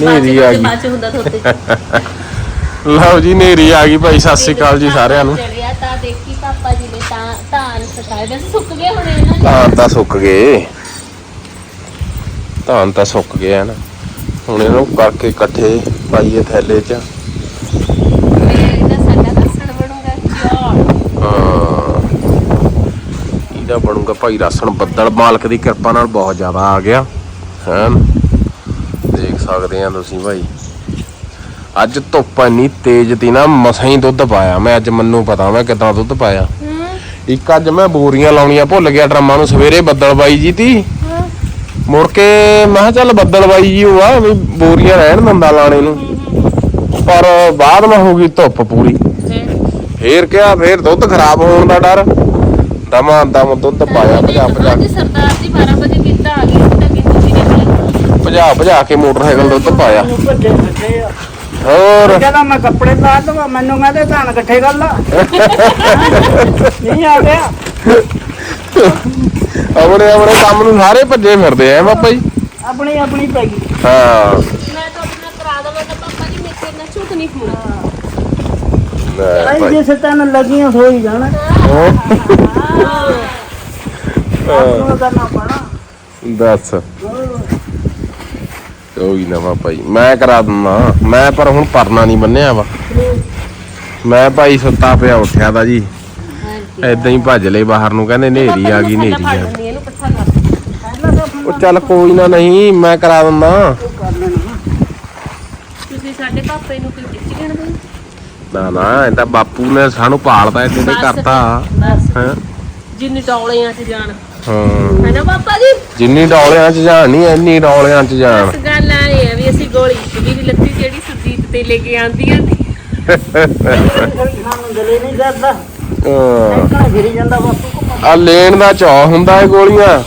ਨੇਰੀ ਆ ਗਈ। ਬਾਅਦ ਚ ਹੁੰਦਾ ਥੋਤੇ ਲਓ ਜੀ ਨੇਰੀ ਆ ਗਈ ਭਾਈ ਸਤਿ ਸ਼੍ਰੀ ਅਕਾਲ ਜੀ ਸਾਰਿਆਂ ਨੂੰ। ਚੜਿਆ ਤਾਂ ਦੇਖੀ ਪਾਪਾ ਜੀ ਨੇ ਤਾਂ ਧਾਨ ਸਕਾਏ ਵੈਸੇ ਸੁੱਕ ਗਏ ਹੋਣੇ ਇਹਨਾਂ ਨੇ। ਧਾਨ ਤਾਂ ਸੁੱਕ ਗਏ। ਧਾਨ ਤਾਂ ਸੁੱਕ ਗਏ ਹਨ ਹੁਣ ਇਹਨੂੰ ਕਰਕੇ ਇਕੱਠੇ ਪਾਈਏ ਥੈਲੇ 'ਚ। ਇਹਦਾ ਬਣੂਗਾ ਭਾਈ ਰਾਸਣ ਬੱਦਲ ਮਾਲਕ ਦੀ ਕਿਰਪਾ ਨਾਲ ਬਹੁਤ ਜ਼ਿਆਦਾ ਆ ਗਿਆ। ਹੈ? ਸਕਦੇ ਆ ਤੁਸੀਂ ਭਾਈ। ਅੱਜ ਧੁੱਪ ਇੰਨੀ ਤੇਜ਼ ਤੀ ਨਾ ਮਸਾਂ ਹੀ ਦੁੱਧ ਪਾਇਆ ਮੈਂ ਅੱਜ ਮੈਨੂੰ ਪਤਾ ਮੈਂ ਕਿਦਾਂ ਦੁੱਧ ਪਾਇਆ। ਇੱਕ ਅੱਜ ਮੈਂ ਬੋਰੀਆਂ ਲਾਉਣੀਆਂ ਭੁੱਲ ਗਿਆ ਡਰਮਾਂ ਨੂੰ ਸਵੇਰੇ ਬੱਦਲ ਬਾਈ ਜੀ ਤੀ। ਮੁੜ ਕੇ ਮੈਂ ਚੱਲ ਬੱਦਲ ਬਾਈ ਜੀ ਉਹ ਆ ਵੀ ਬੋਰੀਆਂ ਰਹਿਣ ਦਿੰਦਾ ਲਾਣੇ ਨੂੰ। ਪਰ ਬਾਅਦ ਮੈਂ ਹੋ ਗਈ ਧੁੱਪ ਪੂਰੀ। ਫੇਰ ਕਿਹਾ ਫੇਰ ਦੁੱਧ ਖਰਾਬ ਹੋਣ ਦਾ ਡਰ। ਦਮਾ ਦਮ ਦੁੱਧ ਪਾਇਆ ਭਜਾ ਭਜਾ ਜੀ ਸਰਦਾਰ ਜੀ 12 ਵਜੇ ਕੀਤਾ ਆ ਗਈ ਭਜਾ ਭਜਾ ਕੇ ਮੋਟਰਸਾਈਕਲ ਦੁੱਧ ਪਾਇਆ। ਭੱਜੇ ਭੱਜੇ ਆ। ਹੋਰ? ਕਹਿੰਦਾ ਮੈਂ ਕੱਪੜੇ ਪਾ ਦਵਾ ਮੈਨੂੰ ਕਹਿੰਦੇ ਧਾਨ ਇਕੱਠੇ ਕਰ ਲਾ। ਨਹੀਂ ਆ ਗਿਆ। ਆਪਣੇ ਆਪਣੇ ਕੰਮ ਨੂੰ ਸਾਰੇ ਭੱਜੇ ਫਿਰਦੇ ਆ ਪਾਪਾ ਜੀ? ਆਪਣੀ ਆਪਣੀ ਪੈ ਗਈ। ਹਾਂ। ਮੈਂ ਤਾਂ ਆਪਣਾ ਕਰਾ ਦਵਾਂ ਤਾਂ ਪਾਪਾ ਜੀ ਮੇਰੇ ਨਾਲ ਝੂਠ ਨਹੀਂ ਖੂਣਾ ਲੈ ਭਾਈ ਭਾਈ। ਜਿਸ ਤਨ ਲੱਗੀਆਂ ਹੋ ਹੀ ਜਾਣਾ। ਉਹ ਕਰਨਾ ਪਣਾ। ਦੱਸ। ਕੋਈ ਨਾ ਵਾ ਭਾਈ। ਮੈਂ ਕਰਾ ਦਿੰਦਾ। ਮੈਂ ਪਰ ਹੁਣ ਪਰਨਾ ਨਹੀਂ ਬੰਨਿਆ ਵਾ। ਮੈਂ ਭਾਈ ਸੁੱਤਾ ਪਿਆ ਉੱਠਿਆ ਦਾ ਜੀ। ਐਦਾਂ ਹੀ ਭੱਜ ਲਏ ਬਾਹਰ ਨੂੰ। ਕਹਿੰਦੇ ਨੇਰੀ ਆ ਗਈ ਨੇਰੀ ਆ ਉਹ ਚੱਲ ਕੋਈ ਨਾ ਨਹੀਂ ਮੈਂ ਕਰਾ ਦਿੰਦਾ। ਕਰ ਲੈਣਾ ਤੁਸੀਂ ਸਾਡੇ ਪਾਪੇ ਨੂੰ ਕੋਈ ਟਿੱਚ ਗਿਣਦੇ ਨਾ ਨਾ ਇਹਦਾ ਬਾਪੂ ਨੇ ਸਾਨੂੰ ਪਾਲਦਾ ਇੱਥੇ ਦੇ ਕਰਤਾ। ਜਿੰਨੀ ਟੌਲਿਆਂ 'ਚ ਜਾਣ। ਹਾਂ। ਪਾਪਾ ਜੀ? ਜਿੰਨੀ ਡੌਲਿਆਂ 'ਚ ਜਾਣ ਨਹੀਂ ਇੰਨੀ ਡੌਲਿਆਂ 'ਚ ਜਾਣ। ਬਸ ਗੱਲ ਆ ਇਹ ਹੈ ਵੀ ਅਸੀਂ ਗੋਲੀ ਜਿਹੜੀ ਲੱਤੀ ਜਿਹੜੀ ਸੁਰਜੀਤ ਤੇ ਲੈ ਕੇ ਆਂਦੀ ਆ ਸਾਨੂੰ ਗਲੇ ਨਹੀਂ ਕਰਦਾ ਹਾਂ। ਕਣਾ ਫਿਰੀ ਜਾਂਦਾ ਬਾਪੂ ਕੋ ਆ ਲੈਣ ਦਾ ਚਾਹ ਹੁੰਦਾ ਏ ਗੋਲੀਆਂ।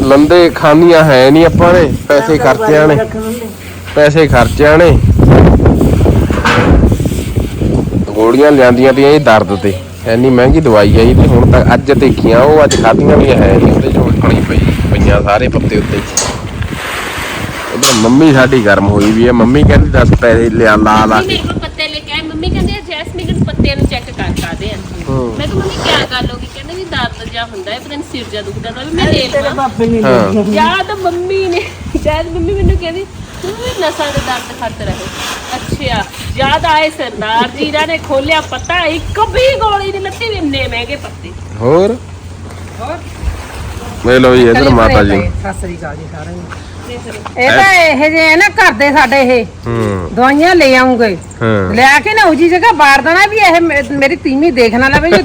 ਲੰਦੇ ਖਾਨੀਆਂ ਹੈ ਨਹੀਂ ਆਪਾਂ ਨੇ ਪੈਸੇ ਖਰਚਿਆਂ ਨੇ। ਪੈਸੇ ਖਰਚਿਆਂ ਨੇ। ਗੋਲੀਆਂ ਲਿਆਂਦੀਆਂ ਤੀਆਂ ਇਹ ਦਰਦ ਤੇ। ਐਨੀ ਮਹਿੰਗੀ ਦਵਾਈ ਆਈ ਤੇ ਹੁਣ ਤੱਕ ਅੱਜ ਦੇਖੀਆਂ ਉਹ ਅੱਜ ਖਾਧੀਆਂ ਵੀ ਹੈ ਨਹੀਂ ਉਹਦੇ ਚੋਂ ਉੱਠਣੀ ਪਈ ਪਈਆਂ ਸਾਰੇ ਪੱਤੇ ਉੱਤੇ। ਉਧਰ ਮੰਮੀ ਸਾਡੀ ਗਰਮ ਹੋਈ ਵੀ ਹੈ ਮੰਮੀ ਕਹਿੰਦੀ 10 ਪੈਸੇ ਲਿਆ ਲਾ ਲਾ ਕੇ। ਮੇਰੇ ਕੋਲ ਪੱਤੇ ਲੈ ਕੇ ਆਏ ਮੰਮੀ ਕਹਿੰਦੇ ਆ ਜੈਸਮੀਨ ਦੇ ਪੱਤਿਆਂ ਨੂੰ ਚੈੱਕ ਕਰ ਕਾਦੇ ਆ। ਮੈਂ ਕਿਹਾ ਮੰਮੀ ਕੀ ਗੱਲ ਹੋ ਗਈ ਕਹਿੰਦੇ ਵੀ ਦਰਦ ਜਿਹਾ ਹੁੰਦਾ ਹੈ ਪਤਾ ਨਹੀਂ ਸਿਰ ਜਿਹਾ ਦੁਖਦਾ ਤਾਂ ਵੀ ਮੈਂ ਲੈ। ਤੇਰੇ ਹਾਂ। ਲੱਗੀ ਜਾਂ ਤਾਂ ਮੰਮੀ ਨੇ ਜੈਸ ਮੰਮੀ ਮੈਨੂੰ ਕਹਿੰਦੀ ਨਸਾਂ ਦੇ ਦਰਦ ਖੱਟ ਰਹੇ। ਅੱਛਾ ਯਾਦ ਆਏ ਸਰਦਾਰ ਜੀਰਾ ਨੇ ਖੋਲਿਆ ਪੱਤਾ ਇੱਕ ਵੀ ਗੋਲੀ ਨਹੀਂ ਲੱਤੀ ਵੀ ਇੰਨੇ ਮਹਿੰਗੇ ਪੱਤੇ। ਹੋਰ? ਵੇ ਲੋ ਜੀ ਇਧਰ ਮਾਤਾ ਜੀ। ਸਤਿ ਸ੍ਰੀ ਅਕਾਲ ਜੀ ਸਾਰਿਆਂ ਨੂੰ। ਲਓ। ਇਹ ਤਾਂ ਇਹ ਜੇ ਨਾ ਘਰ ਦੇ ਸਾਡੇ ਇਹ। ਹੂੰ। ਦਵਾਈਆਂ ਲੈ ਆਉਂਗੇ। ਹਾਂ। ਲੈ ਕੇ ਨਾ ਉਜੀ ਜਗ੍ਹਾ ਬਾੜ ਦੇਣਾ ਵੀ ਇਹ ਮੇ- ਮੇਰੀ ਤੀਵੀਂ ਦੇਖ ਨਾ ਲਵੇ ਜੇ।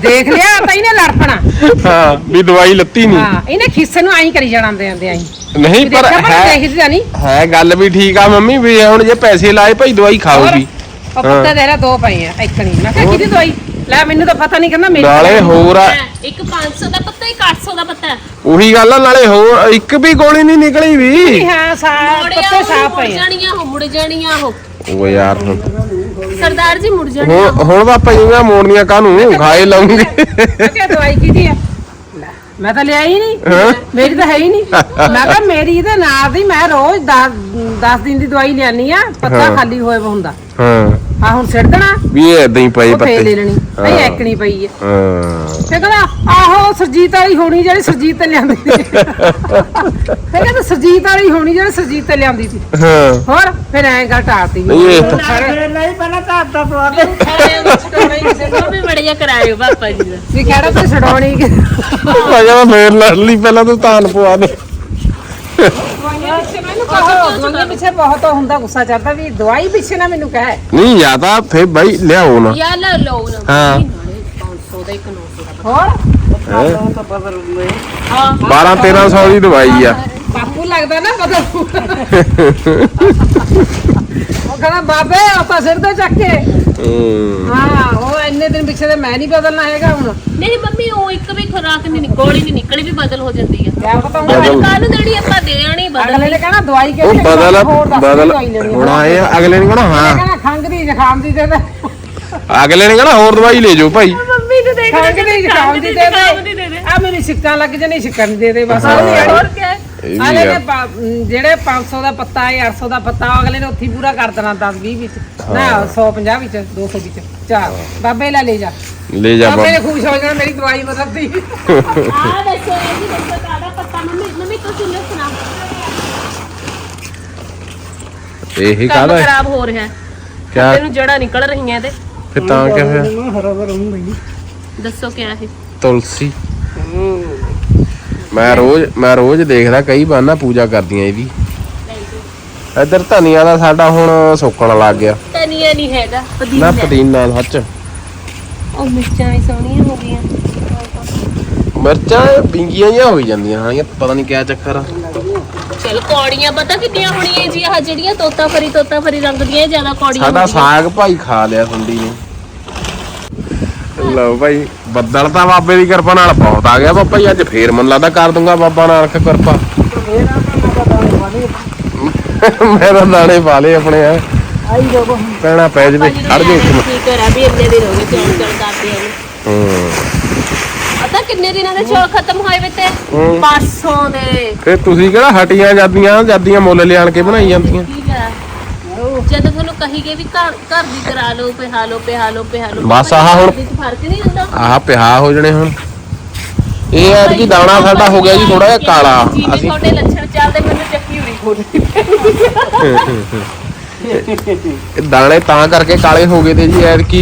ਦੇਖ ਲਿਆ ਤਾਂ ਇਹਨੇ ਲੜਪਣਾ ਹਾਂ ਵੀ ਦਵਾਈ ਲੱਤੀ ਨਹੀਂ ਹਾਂ ਇਹਨੇ ਖਿੱਸੇ ਨੂੰ ਐਂ ਕਰੀ ਜਾਣਾ ਆਂਦੇ ਆਂਦੇ ਐਂ ਨਹੀਂ ਪਰ ਦੇਖਿਆ ਪਰ ਹੈ ਦੇਖਦੀ ਤਾਂ ਨਹੀਂ ਹੈ ਗੱਲ ਵੀ ਠੀਕ ਆ ਮੰਮੀ ਵੀ ਹੁਣ ਜੇ ਪੈਸੇ ਲਾਏ ਭਾਈ ਦਵਾਈ ਖਾਊਗੀ। ਉਹ ਪੱਤਾ ਦੇ ਰਾ ਦੋ ਪਏ ਆ ਇੱਕ ਨਹੀਂ ਮੈਂ ਕਿਹਾ ਕਿਹਦੀ ਦਵਾਈ? ਲੈ ਮੈਨੂੰ ਤਾਂ ਪਤਾ ਨਹੀਂ ਕਹਿੰਦਾ ਮੇਰੀ ਨਾਲੇ ਹੋਰ ਆ। ਇੱਕ 500 ਦਾ ਪੱਤਾ ਇੱਕ 800 ਦਾ ਪੱਤਾ। ਹੈ। ਉਹੀ ਗੱਲ ਆ ਨਾਲੇ ਹੋਰ ਇੱਕ ਵੀ ਗੋਲੀ ਨਹੀਂ ਨਿਕਲੀ ਵੀ। ਹਾਂ ਸਾ ਮੁੜਿਆ ਪੱਤੇ ਮੁੜ ਪਏ ਆ। ਜਾਣੀਆਂ ਉਹ ਮੁੜ ਜਾਣੀਆਂ ਉਹ। ਉਹ ਯਾਰ ਹੁਣ ਸਰਦਾਰ ਜੀ ਮੁੜ ਜਾਣੀਆਂ ਹੁਣ ਹੁਣ ਮੈਂ ਮੋੜਨੀਆਂ ਕਾਹਨੂੰ? ਖਾਏ ਲਾਉਂਗੇ। ਮੈਂ ਕਿਹਾ ਦਵਾਈ ਕਿਹਦੀ ਆ? ਲੈ, ਮੈਂ ਤਾਂ ਲਿਆ ਹੀ ਨਹੀਂ। ਹੈਂ? ਮੇਰੀ ਤਾਂ ਹੈ ਹੀ ਨਹੀਂ। ਮੈਂ ਕਿਹਾ ਮੇਰੀ ਇਹਦੇ ਨਾਲ ਦੀ ਮੈਂ ਰੋਜ਼ 10 ਦਿਨ ਦੀ ਦਵਾਈ ਲਿਆਨੀ ਆ ਪੱਤਾ ਹਾਂ। ਖਾਲੀ ਹੋਇਆ ਵਾ ਹੁੰਦਾ। ਹਾਂ। ਆ ਹੁਣ ਸਿੱਟ ਦੇਣਾ ਵੀ ਇਹ ਏਦਾਂ ਹੀ ਪਏ ਉਹ ਫੇਰ ਲੈ ਪੱਤੇ ਲੈਣੀ ਹਾਂ। ਨਹੀਂ ਐਕਣੀ ਪਈ ਹੈ ਹਾਂ। ਫੇ ਕਹਿੰਦਾ ਆਹੋ ਸਰਜੀਤ ਵਾਲੀ ਹੋਣੀ ਜਿਹੜੀ ਸਰਜੀਤ ਤੇ ਲਿਆਂਦੀ ਸੀ। ਫੇ ਕਹਿੰਦਾ ਸਰਜੀਤ ਵਾਲੀ ਹੋਣੀ ਜਿਹੜੀ ਸਰਜੀਤ ਤੇ ਲਿਆਂਦੀ ਸੀ। ਹਾਂ। ਹੋਰ ਫਿਰ ਐਂ ਗੱਲ ਟਾਰਤੀ। ਨਹੀਂ ਇਹ ਤਾਂ- ਫਿਰ ਨਹੀਂ ਪਹਿਲਾਂ ਤਾਂ ਅੱਧਾ ਪਵਾ ਦੇ। ਉਹ ਵੀ ਬੜੀਆ ਕਰਾਇਓ ਪਾਪਾ ਜੀ ਦਾ। ਵੀ ਕਿਹੜਾ ਤੇ ਛਡਾਉਣੀ। ਕਿ ਭਾਜਾ ਮੈਂ ਫੇਰ ਲੜ ਲਈ ਪਹਿਲਾਂ ਤੂੰ ਤਾਨ ਪਵਾ ਦੇ। ਦਵਾਈਆਂ ਪਿੱਛੇ ਮੈਨੂੰ ਕਹੋ ਦਵਾਈਆਂ ਪਿੱਛੇ ਬਹੁਤ ਹੁੰਦਾ ਗੁੱਸਾ ਚੜਦਾ ਵੀ ਦਵਾਈ ਪਿੱਛੇ ਨਾ ਮੈਨੂੰ ਕਹੇ। ਨਹੀਂ ਜ਼ਿਆਦਾ ਫੇਰ ਬਾਈ ਲਿਆਓ ਨਾ। ਯਾ ਲੈ ਲਓ ਨਾ। ਹਾਂ। ਨਾਲੇ 500 ਦਾ ਇੱਕ 900 ਦਾ ਹੋਰ? ਉਹ ਤਾਂ ਬਦਲ ਗਏ ਹਾਂ 12 1300 ਦੀ ਦਵਾਈ ਆ। ਬਾਪੂ ਲੱਗਦਾ ਨਾ ਬਦਲ ਉਹ ਕਹਿੰਦਾ ਬਾਬੇ ਆਪਾਂ ਸਿਰ ਤੇ ਚੱਕ ਕੇ ਹੂੰ ਹਾਂ ਉਹ ਇੰਨੇ ਦਿਨ ਪਿੱਛੇ ਤੇ ਮੈਂ ਨਹੀਂ ਬਦਲਣਾ ਹੈਗਾ ਹੁਣ। ਨਹੀਂ ਮੰਮੀ ਉਹ ਇੱਕ ਵੀ ਖੁਰਾਕ ਨਹੀਂ ਗੋਲੀ ਨਹੀਂ ਨਿਕਲੀ ਵੀ ਬਦਲ ਹੋ ਜਾਂਦੀ ਆ। ਕਿਆ ਪਤਾ ਹੁਣ ਬਦਲ- ਕੱਲ ਦੇਣੀ ਆਪਾਂ ਦੇ ਆਣੀ ਅਗਲੇ ਨੇ ਕਹਿਣਾ ਦਵਾਈ ਉਹ ਕਿਹੜੀ ਬਦਲ ਹੋਰ ਬਦਲ। ਦਵਾਈ ਲੈਣੀ ਹੁਣ ਆਏ ਆ, ਅਗਲੇ ਨੇ ਕਹਣਾ ਹਾਂ। ਕਹਿੰਦਾ ਖੰਗ ਦੀ ਜ਼ੁਕਾਮ ਦੀ ਦੇ ਦੇ। ਅਗਲੇ ਨੇ ਕਹਣਾ ਹੋਰ ਦਵਾਈ ਲੈ ਜਾਓ ਭਾਈ। ਮੰਮੀ ਨੂੰ ਦੇਖ ਖੰਗ ਦੀ ਜ਼ੁਕਾਮ ਦੀ ਆ ਮੇਰੀ ਸਿੱਕਾਂ ਲੱਗ ਜਣੀ ਸਿੱਕਾਂ ਦੀ ਦੇ ਦੇ ਬਸ। ਹਾਂ। ਹੋਰ ਕੀ ਇਹ ਆ ਵੀ ਜਿਹੜੇ ਆ। ਪਾ- ਅਮ, ਜਿਹੜੇ 500 ਦਾ ਪੱਤਾ ਹੈ 800 ਦਾ ਪੱਤਾ ਉਹ ਅਗਲੇ ਨੇ ਉੱਥੇ ਹੀ ਪੂਰਾ ਕਰ ਦੇਣਾ 10 20 ਵਿੱਚ। ਨਾ 150 ਵਿੱਚ 200 ਵਿੱਚ। ਚਾਰ। ਬਾਬੇ ਲੈ ਲੈ ਜਾ। ਲੈ ਜਾ ਬਾਬੇ ਨੇ ਬਾਬਾ ਖੁਸ਼ ਹੋ ਜਾਣਾ ਮੇਰੀ ਦਵਾਈ ਬਦਲਦੀ ਆ ਦੱਸੋ ਇਹ ਜੀ ਦੱਸੋ ਕਾਦਾ ਪੱਤਾ? ਮੰਮੀ ਮੰਮੀ ਤੁਸੀਂ ਮੈਨੂੰ ਸੁਣਾ ਇਹ ਕੰਮ ਕਾਹਦਾ ਹੈ? ਖਰਾਬ ਹੋ ਰਿਹਾ ਹੈ। ਕਿਆ? ਇਹਨੂੰ ਜੜਾ ਨਿਕਲ ਰਹੀਆਂ ਤੇ। ਫਿਰ ਤਾਂ ਕਿਆ ਹੋਇਆ? ਹਰਾ ਭਰਾ ਹੂੰ ਬਈ ਦੱਸੋ ਕਿਆ ਹੈ। ਤੁਲਸੀ। ਮੈਂ ਰੋਜ਼ ਮੈਂ ਰੋਜ਼ ਦੇਖਦਾ ਕਈ ਵਾਰ ਨਾ ਪੂਜਾ ਕਰਦੀਆਂ ਇਹਦੀ। ਇੱਧਰ ਧਨੀਆ ਦਾ ਸਾਡਾ ਹੁਣ ਸੁੱਕਣ ਲੱਗ ਗਿਆ। ਧਨੀਆ ਨਹੀਂ ਹੈਗਾ ਨਾ ਪੁਦੀਨਾ ਸੱਚ। ਉਹ ਮਿਰਚਾਂ ਵੀ ਸੋਹਣੀਆਂ ਹੋ ਗਈਆਂ। ਮਿਰਚਾਂ ਜਿਹੀਆਂ ਹੋਈ ਜਾਂਦੀਆਂ ਹਾਂ ਪਤਾ ਨਹੀਂ ਕਿਆ ਚੱਕਰ ਆ। ਚਲ ਕੌੜੀਆਂ ਪਤਾ ਕਿੰਨੀਆਂ ਹੋਣੀਆਂ ਜੀ ਆਹ ਜਿਹੜੀਆਂ ਤੋਤਾ ਫਰੀ ਤੋਤਾ ਫਰੀ ਰੰਗ ਦੀਆਂ ਇਹ ਜ਼ਿਆਦਾ ਕੌੜੀਆਂ ਸਾਡਾ। ਸਾਗ ਭਾਈ ਖਾ ਲਿਆ ਸੁੰਡੀ ਨੇ। ਲਓ ਭਾਈ ਬੱਦਲ ਤਾਂ ਬਾਬੇ ਦੀ ਕਿਰਪਾ ਨਾਲ ਬਹੁਤ ਆ ਗਿਆ ਬਾਬਾ ਜੀ ਅੱਜ ਫੇਰ ਮਨ ਲੱਗਦਾ ਕਰ ਦੂੰਗਾ ਬਾਬਾ ਨਾਨਕ ਕਿਰਪਾ। ਮੈਂ ਤਾਂ ਦਾਣੇ ਪਾ ਲਏ ਆਪਣੇ ਆ। ਆਈ ਜਾਓ ਪੈਣਾ ਪੈ ਜਵੇ ਖੜ ਜਾ ਇੱਕ ਮਿੰਟ ਕੀ ਕਰਾਂ ਵੀ ਇੰਨੇ ਦਿਨ ਹੋ ਗਏ ਚੌਲ ਚੌਲ ਕਰਦੇ ਆ। ਹੂੰ। ਪਤਾ ਕਿੰਨੇ ਦਿਨਾਂ ਦੇ ਚੌਲ ਖਤਮ ਹੋਏ ਵੇ ਤੇ? ਹੂੰ। ਪਾਸੋਂ ਦੇ। ਤੇ ਤੁਸੀਂ ਕਿਹੜਾ ਹਟੀਆਂ ਜਾਂਦੀਆਂ ਜਾਂਦੀਆਂ ਮੁੱਲ ਲਿਆਣ ਕੇ ਬਣਾਈ ਜਾਂਦੀਆਂ? ਠੀਕ ਹੈ ਜਦੋਂ ਤੁਹਾਨੂੰ ਕਹੀਗੇ ਵੀ ਘਰ ਘਰ ਦੀ ਕਰਾ ਲਓ ਪਿਹਾ ਲਓ ਪਿਹਾ ਲਓ ਪਿਹਾ ਲਓ ਬਸ ਆਹ ਹੁਣ- ਇਹਦੇ 'ਚ ਫ਼ਰਕ ਨਹੀਂ ਹੁੰਦਾ। ਆਹ ਪਿਹਾ ਹੋ ਜਣੇ ਹੁਣ। ਇਹ ਕੀ ਦਾਣਾ ਸਾਡਾ ਹੋ ਗਿਆ ਜੀ ਥੋੜਾ ਜਿਹਾ ਕਾਲਾ। ਜਿਵੇਂ ਅਸੀਂ ਤੁਹਾਡੇ ਲੱਛਣ ਚੱਲਦੇ ਮੈਨੂੰ ਚੱਕੀ ਉਰੀ ਖੋਲਣੀ ਇਹ ਦਾਣੇ ਤਾਂ ਕਰਕੇ ਕਾਲੇ ਹੋ ਗਏ ਤੇ ਜੀ ਐਡ ਕੀ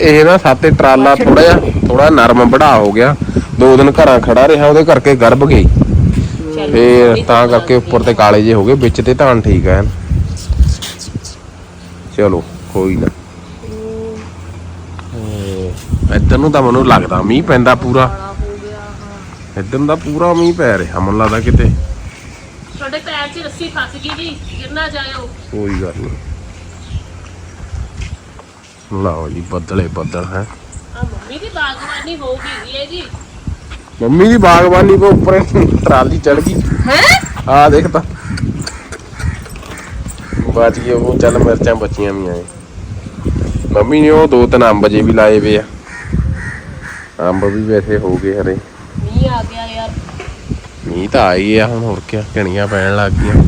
ਇਹ ਨਾ ਸਾਤੇ ਟਰਾਲਾ ਥੋੜਾ ਜਿਹਾ ਥੋੜਾ ਨਰਮ ਬੜਾ ਹੋ ਗਿਆ। ਦੋ ਦਿਨ ਘਰਾਂ ਖੜਾ ਰਿਹਾ ਉਹਦੇ ਕਰਕੇ ਗਰਭ ਗਈ। ਫੇਰ ਤਾਂ ਕਰਕੇ ਉੱਪਰ ਤੇ ਕਾਲੇ ਜੇ ਹੋ ਗਏ ਵਿੱਚ ਤੇ ਧਾਨ ਠੀਕ ਹੈ। ਚਲੋ ਕੋਈ ਨਾ। ਇਹ ਇੱਧਰ ਨੂੰ ਤਾਂ ਮੈਨੂੰ ਲੱਗਦਾ ਮੀਂਹ ਪੈਂਦਾ ਪੂਰਾ। ਇੱਧਰ ਤਾਂ ਪੂਰਾ ਮੀਂਹ ਪੈ ਰਿਹਾ ਮੈਨੂੰ ਲੱਗਦਾ ਕਿਤੇ। ਤੁਹਾਡੇ ਪੈਰ 'ਚ ਰੱਸੀ ਫਸ ਗਈ ਜੀ ਗਿਰਨਾ ਜਾਇਓ। ਕੋਈ ਗੱਲ ਨਹੀਂ ਲਓ ਜੀ ਬੱਦਲੇ ਬੱਦਲ ਹੈ। ਆ ਮੰਮੀ ਦੀ ਬਾਗਵਾਨੀ ਹੋ ਗਈ ਹੈ ਜੀ। ਮੰਮੀ ਦੀ ਬਾਗਬਾਨੀ ਕੋ ਉੱਪਰ ਟਰਾਲੀ ਚੜ ਗਈ। ਹੈ? ਆ ਦੇਖ ਤਾਂ। ਬਚ ਗਈ ਉਹ ਚੱਲ ਮਿਰਚਾਂ ਬਚੀਆਂ ਵੀ ਆਏ ਮੰਮੀ ਨੇ ਉਹ ਦੋ ਤਿੰਨ ਅੰਬ ਜੇ ਵੀ ਲਾਏ ਵੇ ਆ। ਅੰਬ ਵੀ ਵੈਸੇ ਹੋ ਗਏ ਹਰੇ। ਮੀਂਹ ਆ ਗਿਆ ਯਾਰ। ਮੀਂਹ ਤਾਂ ਆ ਗਿਆ ਹੁਣ ਹੋਰ ਕਿਆ ਕਣੀਆਂ ਪੈਣ ਲੱਗ ਗਈਆਂ।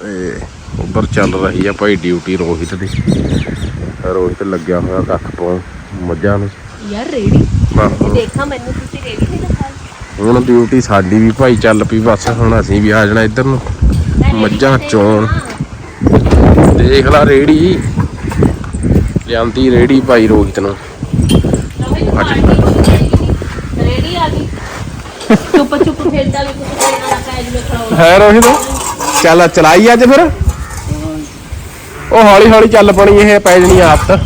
ਤੇ ਉਧਰ ਚੱਲ ਰਹੀ ਆ ਭਾਈ ਡਿਊਟੀ ਰੋਹਿਤ ਦੀ। ਰੋਹਿਤ ਲੱਗਿਆ ਹੋਇਆ ਕੱਖ ਪਾਉਣ ਮੱਝਾਂ ਨੂੰ। ਯਾਰ ਰੇੜੀ। ਦੇਖਾਂ ਮੈਨੂੰ ਤੁਸੀਂ ਰੇੜੀ ਨਹੀਂ ਦਿਖਾਈ? ਹੁਣ ਡਿਊਟੀ ਸਾਡੀ ਵੀ ਭਾਈ ਚੱਲ ਪਈ ਬਸ ਹੁਣ ਅਸੀਂ ਵੀ ਆ ਜਾਣਾ ਇੱਧਰ ਨੂੰ। ਮੱਝਾਂ ਚੋਣ। ਦੇਖ ਲਾ ਰੇੜੀ। ਲਿਆਂਦੀ ਰੇੜੀ ਭਾਈ ਰੋਹਿਤ ਨੂੰ। ਰੇੜੀ ਆ ਗਈ। ਚੁੱਪ ਚੁੱਪ ਖੇਡਦਾ ਵੀ ਕੁਝ ਪੈ ਜਵੇ ਖੜਾਉਣਾ ਹੈ ਰੋਹਿਤ? ਚੱਲ ਚਲਾਈ ਅੱਜ ਫਿਰ? ਉਹ ਹੌਲੀ ਹੌਲੀ ਚੱਲ ਪਣੀ ਇਹ ਪੈ ਜਣੀ ਆਦਤ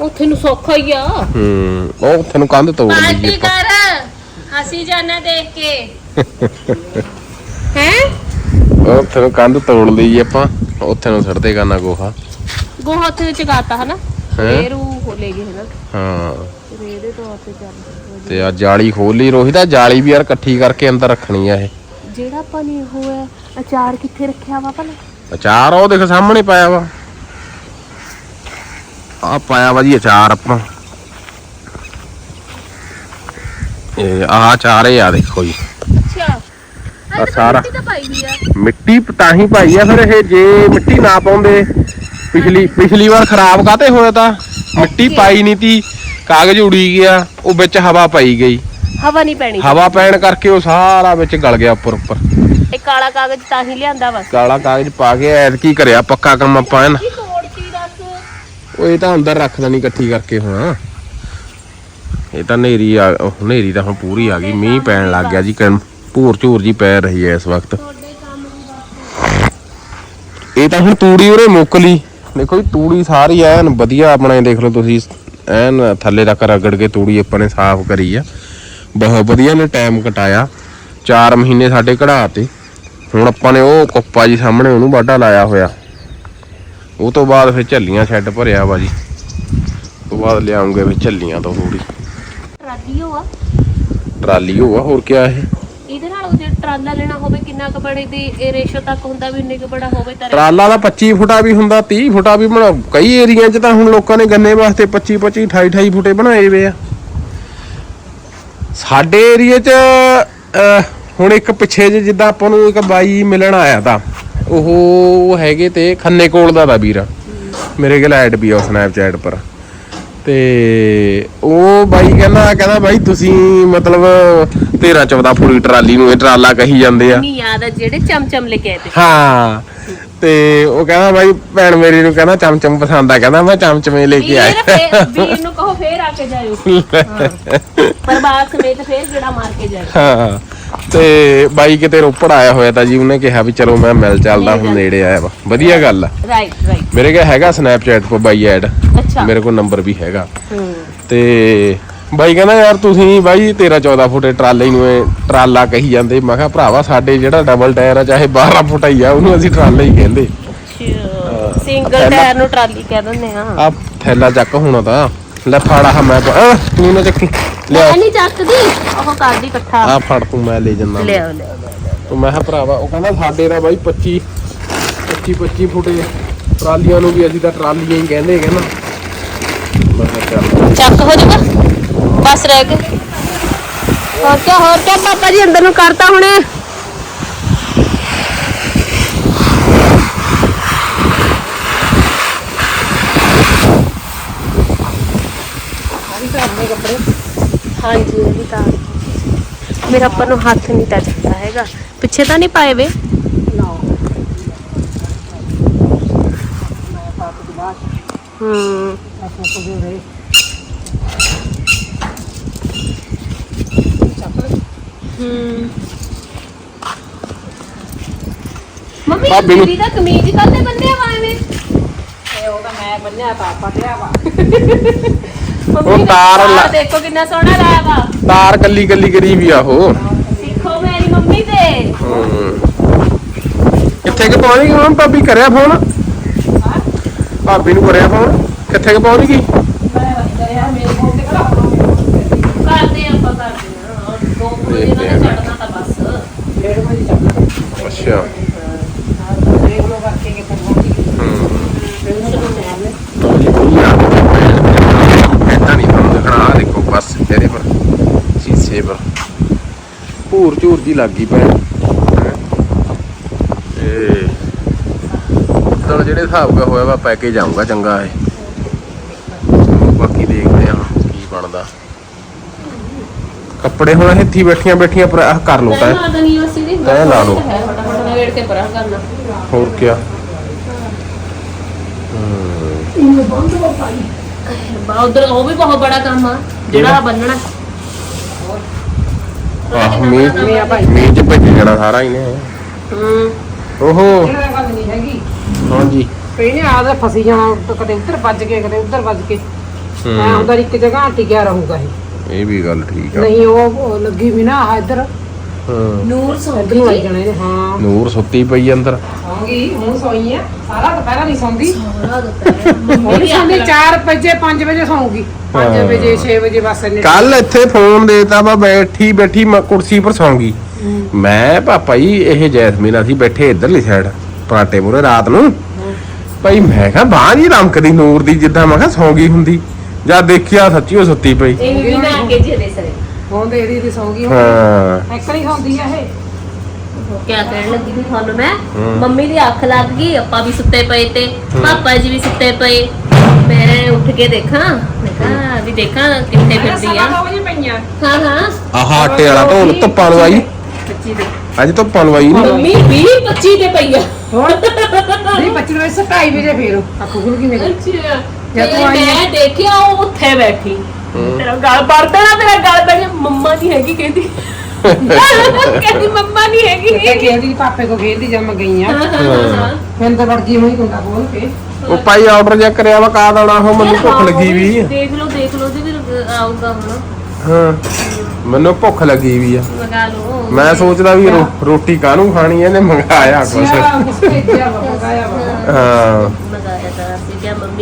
ਉੱਥੇ ਨੂੰ ਸੌਖਾ ਹੀ ਆ। ਹੂੰ ਉਹ ਉੱਥੇ ਨੂੰ ਕੰਧ ਤੋੜ ਲਈ ਪਾਰਟੀ ਆਪਾਂ। ਕਰ। ਅਸੀਂ ਜਾਣਾ ਦੇਖ ਕੇ। ਹੈ? ਉਹ ਉੱਥੇ ਨੂੰ ਕੰਧ ਤੋੜ ਲਈ ਆਪਾਂ। ਉੱਥੇ ਨੂੰ ਸੜਦੇ ਕਰਨਾ ਗੋਹਾ। ਗੋਹਾ ਉੱਥੇ ਚਗਾਤਾ ਹਨਾ? ਫੇਰ ਉਹ ਗਏ ਹਨਾ? ਹਾਂ। ਫਿਰ ਇਹਦੇ ਤੋਂ ਆਪੇ ਚੱਲ ਤੇ ਆ ਜਾਲੀ ਖੋਲ ਲਈ ਰੋਹਿਤ ਆ ਜਾਲੀ ਵੀ ਯਾਰ ਇਕੱਠੀ ਕਰਕੇ ਅੰਦਰ ਰੱਖਣੀ ਆ ਇਹ। ਜਿਹੜਾ ਆਪਾਂ ਨੇ ਉਹ ਹੈ ਅਚਾਰ ਕਿੱਥੇ ਰੱਖਿਆ ਵਾ ਭਲਾ? ਅਚਾਰ ਉਹ ਦੇਖ ਸਾਹਮਣੇ ਪਾਇਆ ਵਾ। ਆ ਪਾਇਆ ਵਾ ਜੀ ਅਚਾਰ ਆਪਾਂ। ਇਹ ਆਹ ਅਚਾਰ ਇਹ ਆ ਦੇਖੋ ਜੀ। ਆਹ ਸਾਰਾ। ਤਾਂ ਪਾਈ ਵੀ ਆ। ਮਿੱਟੀ ਤਾਂ ਹੀ ਪਾਈ ਆ ਫਿਰ ਇਹ ਜੇ ਮਿੱਟੀ ਨਾ ਪਾਉਂਦੇ। ਪਿਛਲੀ ਪਿਛਲੀ ਵਾਰ ਖਰਾਬ ਕਾਤੇ ਹੋਇਆ ਤਾਂ? ਮਿੱਟੀ ਪਾਈ ਨਹੀਂ ਤੀ ਕਾਗਜ਼ ਉੜੀ ਗਿਆ ਉਹ ਵਿੱਚ ਹਵਾ ਪਈ ਗਈ। ਹਵਾ ਨਹੀਂ ਪੈਣੀ। ਹਵਾ ਪੈਣ ਕਰਕੇ ਉਹ ਸਾਰਾ ਵਿੱਚ ਗਲ ਗਿਆ ਉੱਪਰ ਉੱਪਰ। ਇਹ ਕਾਲਾ ਕਾਗਜ਼ ਤਾਂ ਹੀ ਲਿਆਂਦਾ ਵਾ। ਕਾਲਾ ਕਾਗਜ਼ ਪਾ ਕੇ ਐਤ ਕੀ ਕਰਿਆ ਪੱਕਾ ਕੰਮ ਆਪਾਂ ਤੋੜਤੀ ਦੱਸ? ਉਹ ਇਹ ਤਾਂ ਅੰਦਰ ਰੱਖ ਦੇਣੀ ਇਕੱਠੀ ਕਰਕੇ ਹੁਣ। ਇਹ ਤਾਂ ਨੇਰੀ ਆ ਹਨੇਰੀ ਤਾਂ ਹੁਣ ਪੂਰੀ ਆ ਗਈ ਮੀਂਹ ਪੈਣ ਲੱਗ ਗਿਆ ਜੀ ਕਣ ਭੂਰ ਝੂਰ ਜੀ ਪੈ ਰਹੀ ਹੈ ਇਸ ਵਕਤ। ਇਹ ਤਾਂ ਹੁਣ ਤੂੜੀ ਉਰੇ ਮੁੱਕ ਲਈ। ਦੇਖੋ ਜੀ ਤੂੜੀ ਸਾਰੀ ਐਨ ਵਧੀਆ ਆਪਣੇ ਦੇਖ ਲਓ ਤੁਸੀਂ ਐਨ ਥੱਲੇ ਤੱਕ ਰਗੜ ਕੇ ਤੂੜੀ ਆਪਾਂ ਨੇ ਸਾਫ਼ ਕਰੀ ਆ। ਬਹੁਤ ਵਧੀਆ ਨੇ ਟਾਈਮ ਕਟਾਇਆ। 4 ਮਹੀਨੇ ਸਾਡੇ ਕਢਾ ਤੇ ਹੁਣ ਆਪਾਂ ਨੇ ਉਹ ਕੁੱਪਾ ਜੀ ਸਾਹਮਣੇ ਉਹਨੂੰ ਵਾਢਾ ਲਾਇਆ ਹੋਇਆ। ਉਹ ਤੋਂ ਬਾਅਦ ਫਿਰ ਝੱਲੀਆਂ ਛੱਡ ਭਰਿਆ ਵਾ ਜੀ। ਤੋਂ ਬਾਅਦ ਲਿਆਉਂਗੇ ਫਿਰ ਝੱਲੀਆਂ ਤੋਂ ਥੋੜੀ ਰਾਡੀਓ ਆ। ਟਰਾਲੀ ਹੋਆ ਹੋਰ ਕਿਆ ਇਹ? ਇਹਦੇ ਨਾਲ ਉਹ ਟਰਾਲਾ ਲੈਣਾ ਹੋਵੇ ਕਿੰਨਾ ਕੁ ਬੜੇ ਦੀ ਰੇਸ਼ੋ ਤੱਕ ਹੁੰਦਾ ਵੀ ਉਨੇ ਕੁ ਬੜਾ ਹੋਵੇ ਤਾਂ ਟਰਾਲਾ ਦਾ 25 ਫੁੱਟਾ ਵੀ ਹੁੰਦਾ 30 ਫੁੱਟਾ ਵੀ ਬਣਾ ਕਈ ਏਰੀਆ 'ਚ ਤਾਂ ਹੁਣ ਲੋਕਾਂ ਨੇ ਗੰਨੇ ਵਾਸਤੇ 25 25 28 28 ਫੁੱਟੇ ਬਣਾਏ ਵੇ ਆ। ਸਾਡੇ ਏਰੀਏ 'ਚ ਅਹ, ਹੁਣ ਇੱਕ ਪਿੱਛੇ ਜਿਹੇ ਜਿੱਦਾਂ ਆਪਾਂ ਨੂੰ ਇੱਕ ਬਾਈ ਮਿਲਣ ਆਇਆ ਤਾਂ ਉਹ ਹੈਗੇ ਤੇ ਖੰਨੇ ਕੋਲ ਦਾ ਦਾ ਵੀਰ ਮੇਰੇ ਕੋਲ ਐਡ ਵੀ ਆ ਸਨੈਪਚੈਟ ਪਰ। ਤੇ ਉਹ ਬਾਈ ਕਹਿੰਦਾ ਕਹਿੰਦਾ ਬਾਈ ਤੁਸੀਂ ਮਤਲਬ 13 14 ਫੁੱਟ ਦੀ ਟਰਾਲੀ ਨੂੰ ਇਹ ਟਰਾਲਾ ਕਹੀ ਜਾਂਦੇ ਆ। ਨਹੀਂ ਯਾਦ ਆ ਜਿਹੜੇ ਚਮਚਮ ਲੈ ਕੇ ਆਏ ਤੇ ਹਾਂ ਤੇ ਉਹ ਕਹਿੰਦਾ ਬਾਈ ਭੈਣ ਮੇਰੀ ਨੂੰ ਕਹਿੰਦਾ ਚਮਚਮ ਪਸੰਦ ਆ ਕਹਿੰਦਾ ਮੈਂ ਚਮਚਮੇ ਲੈ ਕੇ ਵੀਰ ਆਇਆ। ਫੇਰ ਵੀਰ ਨੂੰ ਕਹੋ ਫੇਰ ਆ ਕੇ ਜਾਇਓ। ਪਰਿਵਾਰ ਸਮੇਤ ਫੇਰ ਜਿਹੜਾ ਮਾਰ ਕੇ ਜਾਇਓ। ਹਾਂ ਤੇ ਬਾਈ ਕਿਤੇ ਰੋਪੜ ਆਇਆ ਹੋਇਆ ਤਾਂ ਜੀ ਉਹਨੇ ਕਿਹਾ ਵੀ ਚਲੋ ਮੈਂ ਮਿਲ ਚੱਲਦਾ ਹੁਣ ਨੇੜੇ ਆਇਆ ਵਾ। ਵਧੀਆ ਗੱਲ ਆ। ਰਾਈਟ ਰਾਈਟ ਮੇਰੇ ਕੋਲ ਹੈਗਾ ਸਨੈਪਚੈਟ 'ਤੇ ਬਾਈ ਐਡ। ਅੱਛਾ। ਮੇਰੇ ਕੋਲ ਨੰਬਰ ਵੀ ਹੈਗਾ। ਹੂੰ। ਤੇ ਬਾਈ ਕਹਿੰਦਾ ਯਾਰ ਤੁਸੀਂ ਬਾਈ 13 14 ਫੁੱਟ ਦੇ ਟਰਾਲੇ ਨੂੰ ਇਹ ਟਰਾਲਾ ਕਹੀ ਜਾਂਦੇ। ਮੈਂ ਕਿਹਾ ਭਰਾਵਾ ਸਾਡੇ ਜਿਹੜਾ ਡਬਲ ਟਾਇਰ ਆ ਚਾਹੇ 12 ਫੁੱਟ ਹੀ ਆ ਉਹਨੂੰ ਅਸੀਂ ਟਰਾਲਾ ਹੀ ਕਹਿੰਦੇ। ਸਿੰਗਲ ਟਾਇਰ ਨੂੰ ਟਰਾਲੀ ਕਹਿ ਦਿੰਦੇ ਆ। ਆ ਥੈਲਾ ਚੱਕ ਹੋਣਾ ਤਾਂ ਲੈ ਫੜ ਆ ਮੈਂ ਆ ਤੂੰ ਨਾ ਚੱਕੀ। ਲੈ ਮੈਂ ਨਹੀਂ ਚੱਕਦੀ। ਉਹ ਕਰਦੀ ਇਕੱਠਾ। ਆ ਫੜ ਤੂੰ ਮੈਂ ਲੈ ਜੰਨਾ ਲਿਆਓ ਲਿਆਓ ਤੂੰ ਮੈਂ ਕਿਹਾ ਭਰਾਵਾ ਉਹ ਕਹਿੰਦਾ ਸਾਡੇ ਦਾ ਬਾਈ 25 25 25 ਫੁੱਟ ਦੇ ਟਰਾਲੀਆਂ ਨੂੰ ਵੀ ਅਸੀਂ ਤਾਂ ਟਰਾਲੀਆਂ ਹੀ ਕਹਿੰਦੇ ਮੈਂ ਕਿਹਾ ਚੱਲ। ਚੱਕ ਹੋ ਜਾਊਗਾ। ਬਸ ਰਹਿ ਗਏ। ਹੋਰ ਕੀ ਹੋਰ ਕੀ ਪਾਪਾ ਜੀ ਅੰਦਰ ਨੂੰ ਕਰਤਾ ਹੁਣੇ? ਹਾਂਜੀ ਇਹ ਵੀ ਤਾਂ। ਮੇਰਾ ਆਪਾਂ ਨੂੰ ਹੱਥ ਨਹੀਂ ਟੱਚਦਾ ਹੈਗਾ। ਪਿੱਛੇ ਤਾਂ ਨਹੀਂ ਪਾਏ ਵੇ? ਹੂੰ ਹੂੰ ਮੰਮੀ ਭਾਬੀ ਨੂੰ- ਦਾ ਕਮੀਜ਼ ਕਾਤੇ ਬੰਨਿਆ ਵਾ ਐਵੇਂ? ਇਹ ਉਹ ਤਾਂ ਮੈਂ ਬੰਨਿਆ ਤਾਂ ਆਪਾਂ ਤੇ ਵਾ। ਮੰਮੀ ਨੇ ਤਾਰ ਲਾ- ਦੇਖੋ ਕਿੰਨਾ ਸੋਹਣਾ ਲਾਇਆ ਵਾ। ਤਾਰ ਕੱਲੀ ਕੱਲੀ ਕਰੀ ਵੀ ਆ ਉਹ। ਸਿੱਖੋ ਮੇਰੀ ਮੰਮੀ ਤੇ। ਕਿੱਥੇ ਕਿ ਪਹੁੰਚ ਗਈ ਹੁਣ? ਭਾਬੀ ਕਰਿਆ ਫੋਨ? ਭਾਬੀ ਨੂੰ ਕਰਿਆ ਫੋਨ? ਕਿੱਥੇ ਕਿ ਪਹੁੰਚ ਗਈ ਕਰਦੇ ਆਪਾਂ ਕਰਦੇ ਆ ਦੋ ਕੁ ਦਿਨਾਂ ਦਾ ਛੱਡਣਾ ਤਾਂ ਬਸ ਡੇਢ ਵਜੇ ਚੱਲਣਾ ਅੱਛਾ ਦੇਖ ਲੋ ਕਰਕੇ ਕਿੱਥੇ ਪਹੁੰਚੀ ਐਦਾਂ ਨਹੀਂ ਤੁਹਾਨੂੰ ਦਿਖਣਾ ਆਹ ਦੇਖੋ ਬਸ ਚਿਹਰੇ ਪਰ ਸ਼ੀਸ਼ੇ ਪਰ ਭੂਰ ਝੂਰ ਜੀ ਲੱਗ ਗਈ ਪੈ ਇਹ ਚਲ ਜਿਹੜੇ ਹਿਸਾਬ ਦਾ ਹੋਇਆ ਵਾ ਪੈਕੇਜ ਆਊਗਾ ਚੰਗਾ ਇਹ ਬਾਕੀ ਦੇਖਦੇ ਹਾਂ। ਕੀ ਬਣਦਾ ਕੱਪੜੇ ਹੁਣ ਇੱਥੇ ਬੈਠੀਆਂ ਬੈਠੀਆਂ ਪਰ ਆਹ ਕਰ ਲੋ ਤਾਂ। ਲਾ ਦਣੀ ਵਸੀ ਦੀ ਤੈਂ ਲਾ ਲਓ। ਹੈ ਫਟਾਫਟ ਨਵੇੜ ਕੇ ਪਰਾਂ ਕਰਨਾ। ਹੋਰ ਕੀ ਬਾ ਉਧਰ ਉਹ ਵੀ ਬਹੁਤ ਬੜਾ ਕੰਮ ਆ ਜਿਹੜਾ ਆਹ ਬੰਨਣਾ। ਆਹ ਮੀਂਹ ਮੀਂਹ ਚ ਭੱਜ ਜਾਣਾ ਸਾਰਾ ਇਹਨੇ ਹੂੰ। ਓਹੋ। ਇਹਨਾਂ ਦਾ ਗੱਲ ਨਹੀਂ ਹੈਗੀ। ਹਾਂਜੀ। ਪਹਿਲੇ ਆਦਾ ਫਸੀ ਜਾਣਾ ਕਦੇ ਉੱਧਰ ਵੱਜ ਕੇ ਕਦੇ ਉੱਧਰ ਵੱਜ ਕੇ ਐ ਹੁੰਦਾ ਇੱਕ ਜਗ੍ਹਾ ਟਿਕਿਆ ਰਹੂਗਾ ਇਹ। ਇਹ ਵੀ ਗੱਲ ਠੀਕ ਆ। ਨਹੀਂ ਉਹ ਲੱਗੀ ਵੀ ਨਾ ਇੱਧਰ। ਹਾਂ। ਨੂਰ ਇੱਧਰ ਸੌਂਦੀ ਨੂੰ ਆਈ ਜੀ ਜਾਣੇ ਨੇ ਹਾਂ। ਨੂਰ ਸੁੱਤੀ ਪਈ ਅੰਦਰ। ਸੌਂਗੀ ਹੁਣ ਸੋਈ ਆ। ਸਾਰਾ ਦੁਪਹਿਰਾ ਨਹੀਂ ਸੌਂਦੀ ਸਾਰਾ ਦੁਪਹਿਰ। ਮੰਮੀ ਹੁਣ ਵੀ ਸੌਂਦੀ ਆਖਣ 4 ਵਜੇ 5 ਵਜੇ ਸੌਂਗੀ। 5 ਹਾਂ। ਵਜੇ 6 ਵਜੇ ਬਸ ਇਹਨੇ। ਕੱਲ ਇੱਥੇ ਫੋਨ ਦੇਤਾ ਵਾ ਬੈਠੀ ਬੈਠੀ ਮੈਂ ਕੁਰਸੀ ਪਰ ਸੌਂ ਗਈ ਮੈਂ ਪਾਪਾ ਜੀ ਇਹ ਜੈਸਮੀਨ ਅਸੀਂ ਬੈਠੇ ਇਧਰਲੀ ਸਾਈਡ ਪਰਾਟੇ ਮੂਰੇ ਰਾਤ ਨੂੰ। ਭਾਈ ਮੈਂ ਕਿਹਾ ਬਾਂਹ ਜੀ ਰਮਕਦੀ ਨੂਰ ਦੀ ਜਿੱਦਾਂ ਮੈਂ ਕਿਹਾ ਸੌਂ ਗਈ ਹੁੰਦੀ। ਜਦ ਦੇਖਿਆ ਸੱਚੀ ਉਹ ਸੁੱਤੀ ਪਈ। ਇਹ ਵੀ ਨਾ ਕੇ ਜੀ ਦੇ ਸਰੇ। ਫੋਨ ਦੇ ਇਹਦੀ ਦੀ ਸੌਂਗੀ ਹੁਣ। ਹਾਂ। ਇੱਕ ਨਹੀਂ ਸੌਂਦੀ ਆ ਇਹ। ਕਿਆ ਕਹਿਣ ਲੱਗੀ ਸੀ ਤੁਹਾਨੂੰ ਮੈਂ? ਮੰਮੀ ਦੀ ਅੱਖ ਲੱਗ ਗਈ ਆਪਾਂ ਵੀ ਸੁੱਤੇ ਪਏ ਤੇ ਪਾਪਾ ਜੀ ਵੀ ਸੁੱਤੇ ਪਏ। ਮੈਂ ਉੱਠ ਕੇ ਦੇਖਾਂ ਮੈਂ ਕਿਹਾ ਵੀ ਦੇਖਾਂ ਕਿੱਥੇ ਫਿਰਦੀ ਆ। ਸਵਾ ਵਜੇ ਪਈਆਂ। ਹਾਂ ਹਾਂ। ਆਹ ਆਟੇ ਵਾਲਾ ਢੋਲ ਧੁੱਪਾਂ ਲਵਾਈ। 25 ਦੇ। ਅੱਜ ਧੁੱਪਾਂ ਲਵਾਈ ਨਹੀਂ ਮੰਮੀ 20 25 ਤੇ ਪਈ ਆ। ਹੁਣ ਨਹੀਂ 25 ਵਜੇ 2:30 ਵਜੇ ਫੇਰ। ਅੱਖ ਖੁੱਲ ਗਈ ਮੇਰੀ। ਅੱਛਾ। ਤੇ ਤੂੰ ਆਈ ਮੈਂ ਦੇਖਿਆ ਉਹ ਉੱਥੇ ਬੈਠੀ। ਤੇਰਾ ਗਲ ਪੜਦਾ ਨਾ ਤੇਰਾ ਗਲ ਪੜ ਮੰਮਾ ਨਹੀਂ ਹੈਗੀ ਕਹਿੰਦੀ। ਕਹਿੰਦੀ ਮੰਮਾ ਨਹੀਂ ਤੇ ਹੈਗੀ ਕਹਿੰਦੀ ਪਾਪੇ ਕੋ ਖੇਲਦੀ ਜਦ ਮੈਂ ਗਈ ਆ। ਹਾਂ, ਹਾਂ, ਹਾਂ, ਹਾਂ। ਫਿਰ ਤਾਂ ਵੜ ਗਈ ਹੋਈ ਕੁੰਡਾ ਖੋਲ ਕੇ। ਉਹ ਭਾਈ ਆਰਡਰ ਜੇ ਕਰਿਆ ਵਾ ਕਾ ਦੇਣਾ ਉਹ ਮੈਨੂੰ ਭੁੱਖ ਲੱਗੀ ਵੀ ਆ। ਦੇਖ ਲਓ ਦੇਖ ਲਓ ਤੇ ਫਿਰ ਆਊਗਾ ਹੁਣ। ਹਾਂ। ਮੈਨੂੰ ਭੁੱਖ ਲੱਗੀ ਵੀ ਆ। ਲਗਾ ਲਓ। ਮੈਂ ਸੋਚਦਾ ਵੀ ਰੋ- ਰੋਟੀ ਕਾਹਨੂੰ ਖਾਣੀ ਐ ਇਹਨੇ ਮੰਗਾਇਆ ਕੁਛ। ਸਿਆ ਕੁਛ ਭੇਜਿਆ ਵਾ ਮੰਗਾਇਆ ਵਾ। ਹਾਂ।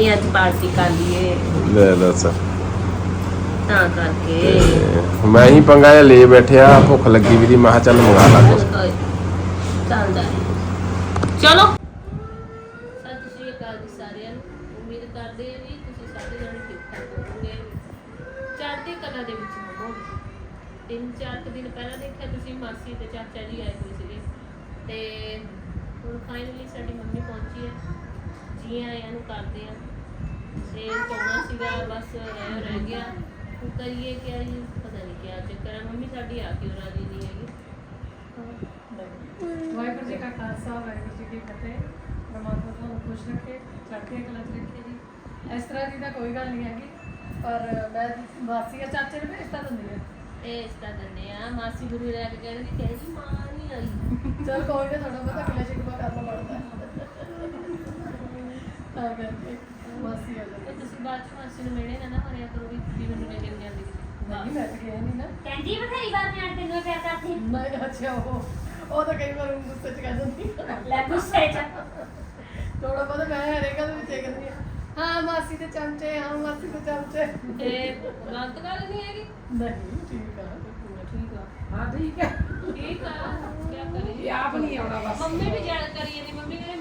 ਅਸੀਂ ਕਿਹਾ ਮੰਮੀ ਅੱਜ ਪਾਰਟੀ ਕਰ ਲਈਏ। ਲੈ ਦੱਸ ਤਾਂ ਕਰਕੇ। ਤੇ ਮੈਂ ਹੀ ਪੰਗਾ ਜਿਹਾ ਲੈ ਬੈਠਿਆ ਭੁੱਖ ਲੱਗੀ ਵੀ ਦੀ ਮੈਂ ਕਿਹਾ ਚੱਲ ਮੰਗਾ ਲਾ ਕੁਛ ਚੱਲਦਾ ਹੈ। ਚਲੋ। ਚਾਹਣਾ ਸੀਗਾ ਬਸ ਰਹਿ ਰਹਿ ਗਿਆ। ਹੁਣ ਕਰੀਏ ਕਿਆ ਜੀ ਪਤਾ ਨਹੀਂ ਕਿਆ ਚੱਕਰ ਹੈ ਮੰਮੀ ਸਾਡੀ ਆ ਕਿਉਂ ਰਾਜੀ ਨਹੀਂ ਹੈਗੀ। ਵਾਹਿਗੁਰੂ ਜੀ ਕਾ ਖਾਲਸਾ ਵਾਹਿਗੁਰੂ ਜੀ ਕੀ ਫਤਿਹ। ਪਰਮਾਤਮਾ ਤੁਹਾਨੂੰ ਖੁਸ਼ ਰੱਖੇ ਚੜ੍ਹਦੀ ਕਲਾ ਚ ਰੱਖੇ ਜੀ। ਇਸ ਤਰ੍ਹਾਂ ਦੀ ਤਾਂ ਕੋਈ ਗੱਲ ਨਹੀਂ ਹੈਗੀ ਪਰ ਮੈਂ ਵਾਸੀਆ ਚਾਚੇ ਨੂੰ ਭੇਜਤਾ ਦਿੰਦੀ ਆ ਇਹ ਇਸ ਤਰ੍ਹਾਂ ਦਿੰਦੇ ਆ। ਮਾਸੀ ਗੁਰੂ ਲੈ ਕੇ ਕਹਿੰਦੀ ਕਹਿੰਦੀ ਮਾਂ ਨਹੀਂ ਆਈ। ਚਲ ਕੋਈ ਨਾ ਥੋੜਾ ਬਹੁਤਾ ਕਿਲਾ ਸ਼ਿਕਵਾ ਕਰਨਾ ਪੜਦਾ ਤਾਂ ਕਰਕੇ ਵਾਸੀਆ ਤੇ ਦਾ ਤੁਸੀਂ ਬਾਅਦ ਚ ਮਾਸੀ ਨੂੰ ਮਿਲਣੇ ਨਾ ਨਾ ਮਰਿਆ ਕਰੋ ਵੀ ਵੀ ਮੈਨੂੰ ਲੈ ਕੇ ਨੀ ਜਾਂਦੀ ਨਹੀਂ ਮੈਂ ਤਾਂ ਗਿਆ ਨਹੀਂ ਨਾ। ਕਹਿੰਦੀ ਬਥੇਰੀ ਵਾਰ ਮੈਂ ਤੈਨੂੰ ਪਿਆਰ ਕਰਦੀ। ਮੈਂ ਅੱਛਾ ਉਹ ਉਹ ਤਾਂ ਕਈ ਵਾਰ ਗੁੱਸੇ ਚ ਕਹਿ ਦਿੰਦੀ। ਲੈ ਗੁੱਸੇ ਚ। ਥੋੜਾ ਬਹੁਤਾ ਮੈਂ ਹਰੇਕ ਗੱਲ ਵਿੱਚ ਇਹ ਕਹਿੰਦੀ ਆ ਹਾਂ ਮਾਸੀ ਦੇ ਚਮਚੇ ਹਾਂ ਮਾਸੀ ਦੇ ਚਮਚੇ। ਇਹ ਗਲਤ ਗੱਲ ਨਹੀਂ ਹੈਗੀ? ਨਹੀਂ ਠੀਕ ਆ ਠੀਕ ਆ। ਹਾਂ ਠੀਕ ਹੈ ਠੀਕ ਆ। ਕੀ ਕਰੀਏ? ਆਪ ਨਹੀਂ ਆਉਣਾ ਬਸ। ਮੰਮੀ ਵੀ ਜਾਣ ਕਰੀ ਜਾਂਦੀ ਮੰਮੀ ਕਹਿੰਦੀ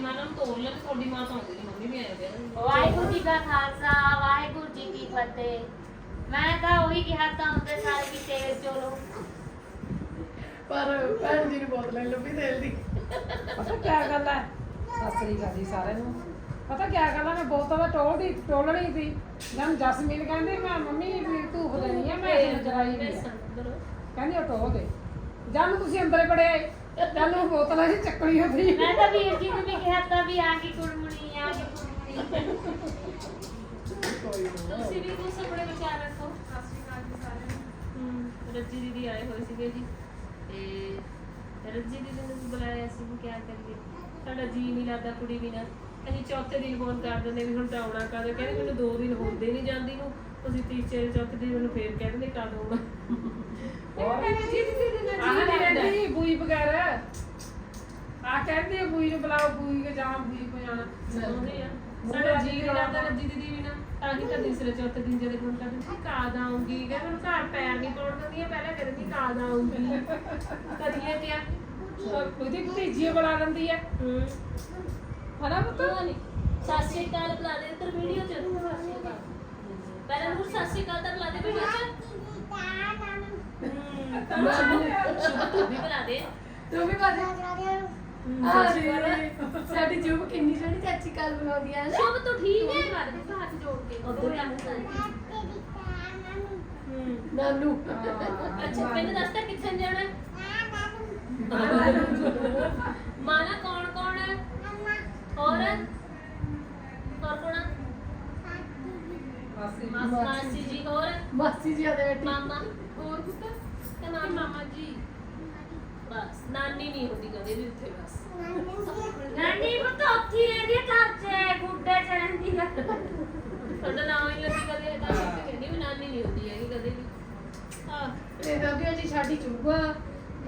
ਮਰਜ਼ੀ ਮਾਂ ਨੂੰ ਤੋੜ ਲੈ ਤੁਹਾਡੀ ਮਾਂ ਤਾਂ ਆਉਂਦੀ ਨਹੀਂ ਮੰਮੀ ਵੀ ਆਏ ਹੋਏ ਆ। ਵਾਹਿਗੁਰੂ ਜੀ ਕਾ ਖਾਲਸਾ ਵਾਹਿਗੁਰੂ ਜੀ ਕੀ ਫਤਿਹ। ਮੈਂ ਤਾਂ ਉਹੀ ਕਿਹਾ ਤਾਂ ਉਹਦੇ ਸਾਲ ਵੀ ਤੇਲ ਚੋਲੋ। ਪਰ ਭੈਣ ਜੀ ਨੂੰ ਬਹੁਤ ਲੈ ਲੱਭੀ ਤੇਲ ਦੀ। ਪਤਾ ਕੀ ਗੱਲ ਹੈ? ਸਤਿ ਸ੍ਰੀ ਅਕਾਲ ਜੀ ਸਾਰਿਆਂ ਨੂੰ। ਪਤਾ ਕੀ ਗੱਲ ਹੈ? ਮੈਂ ਬਹੁਤਾਂ ਦਾ ਟੋਲਦੀ ਟੋਲਣੀ ਸੀ। ਜਦ ਜਸਮੀਨ ਕਹਿੰਦੀ ਮੈਂ ਮੰਮੀ ਵੀ ਧੂਫ ਦੇਣੀ ਹੈ ਮੈਂ ਇਹ ਜਗਾਈ ਨਹੀਂ ਹੈ। ਬੇਸਣ ਉੱਧਰ। ਕਹਿੰਦੀ ਉਹ ਟੋਲ ਦੇ। ਜਦ ਨੂੰ ਤੁਸੀਂ ਅੰਦਰ ਬੜੇ ਆਏ। ਜਦ ਨੂੰ ਬੋਤਲਾਂ ਹੀ ਚੱਕਣੀ ਹੁੰਦੀ ਮੈਂ ਤਾਂ ਵੀਰ ਜੀ ਨੂੰ ਵੀ ਕਿਹਾ ਤਾਂ ਵੀ ਆ ਕੇ ਕੁੜਮਣੀ ਆ ਕੇ ਕੁੜਮਣੀ। ਤੁਸੀਂ ਵੀ ਕੁਝ ਆਪਣੇ ਵਿਚਾਰ ਰੱਖੋ। ਸਤਿ ਸ਼੍ਰੀ ਅਕਾਲ ਜੀ ਸਾਰਿਆਂ ਨੂੰ ਹਮ, ਰੱਜੀ ਦੀਦੀ ਆਏ ਹੋਏ ਸੀਗੇ ਜੀ। ਤੇ ਰੱਜੀ ਦੀਦੀ ਨੂੰ ਬੁਲਾਇਆ ਸੀ ਵੀ ਕਿਆ ਕਰੀਏ। ਸਾਡਾ ਜੀ ਨਹੀਂ ਲੱਗਦਾ ਕੁੜੀ ਬਿਨਾ। ਅਸੀਂ ਚੌਥੇ ਦਿਨ ਫੋਨ ਕਰ ਦਿੰਦੇ ਵੀ ਹੁਣ ਤਾਂ ਆਉਣਾ ਕਦੋਂ ਕਹਿੰਦੇ ਮੈਨੂੰ ਦੋ ਦਿਨ ਹੁੰਦੇ ਨਹੀਂ ਜਾਂਦੀ ਨੂੰ। ਤੁਸੀਂ ਤੀਸਰੇ ਚੌਥੇ ਦਿਨ ਮੈਨੂੰ ਫੇਰ ਕਹਿ ਦਿੰਦੇ ਕਦੋਂ ਆਉਣਾ? ਜੀ ਜੀ ਨਹੀਂ ਬੂਈ ਵਗੈਰਾ ਆ ਕਹਿੰਦੀ ਆ ਬੂਈ ਨੂੰ ਬੁਲਾਓ ਬੂਈ ਕੇ ਜਾਣਾ ਬੂਈ ਕੋ ਜਾਣਾ। ਉਹਨੇ ਆ। ਸਾਡਾ ਜੀ ਨਹੀਂ ਲੱਗਦਾ ਰੱਜੀ ਦੀਦੀ ਵੀ ਨਾ। ਤਾਂ ਹੀ ਤਾਂ ਤੀਸਰੇ ਚੌਥੇ ਦਿਨ ਜਦੋਂ ਫੋਨ ਕਰਦੇ ਸੀ ਕਾਦ ਆਉਂਗੀ ਕਹਿੰਦੇ ਮੈਨੂੰ ਘਰ ਪੈਰ ਨਹੀਂ ਪਾਉਣ ਦਿੰਦੀ ਆ ਪਹਿਲਾਂ ਕਹਿੰਦੀ ਕਾਦ ਆਉਂਗੀ ਕਰੀਏ ਕਿਆ ਉਹਦੀ ਭਤੀਜੀ ਬੁਲਾ ਲੈਂਦੀ ਹੈ ਹੂੰ। ਹਨਾ ਪੁੱਤ? ਸਤਿ ਸ਼੍ਰੀ ਅਕਾਲ ਬੁਲਾ ਦੇ ਇੱਧਰ ਵੀਡੀਓ ਚ। ਪਹਿਲਾਂ ਨੂੰ ਸਤਿ ਸ਼੍ਰੀ ਅਕਾਲ ਤਾਂ ਬੁਲਾ ਦੇ ਵੀਡੀਓ ਚ। ਤੂੰ ਵੀ ਬੁਲਾ ਦੇ ਤੂੰ ਵੀ ਬਾਤ ਆ ਸਾਡੀ ਜੂਬ ਕਿੰਨੀ ਸੋਹਣੀ ਚਾਚੀ ਕਾਲ ਬਣਾਉਂਦੀ ਆ ਨਾ। ਸ਼ੁਭ ਤੋਂ ਠੀਕ ਹੈ ਕਰ ਦੇ ਹੱਥ ਜੋੜ ਕੇ। ਉਧਰ ਹੂੰ। ਨਾਨੂ। ਅੱਛਾ ਮੈਨੂੰ ਦੱਸ ਤਾਂ ਕਿੱਥੇ ਜਾਣਾ? ਹੈ? ਮਾਨਾ ਕੌਣ ਕੌਣ ਹੈ? ਹੋਰ? ਹੋਰ ਕੌਣ ਮਾਸ- ਮਾਸੀ ਜੀ ਹੋਰ? ਮਾਸੀ ਜੀ ਆਦੇ ਬੈਠੀ ਮਾਮਾ। ਹੋਰ ਕੁੱਤ ਤੇ ਮਾਮਾ ਮਾਮਾ ਜੀ। ਬਸ ਨਾਨੀ ਨਹੀਂ ਹੁੰਦੀ ਕਦੇ ਵੀ ਉੱਥੇ ਬਸ। ਨਾਨੀ ਪੁੱਤ ਉੱਥੇ ਹੀ ਰਹਿੰਦੀ ਆ ਘਰ ਚ ਗੁੱਡੇ ਚ ਰਹਿੰਦੀ ਆ। ਤੁਹਾਡਾ ਨਾਮ ਹੀ ਲੱਗੀ ਕਦੇ ਤਾਂ ਕਹਿੰਦੀ ਵੀ ਨਾਨੀ ਨਹੀਂ ਹੁੰਦੀ ਹੈਗੀ ਕਦੇ ਵੀ। ਹਾਂ ਇਹ ਦਾਦੀ ਜੀ ਸਾਡੀ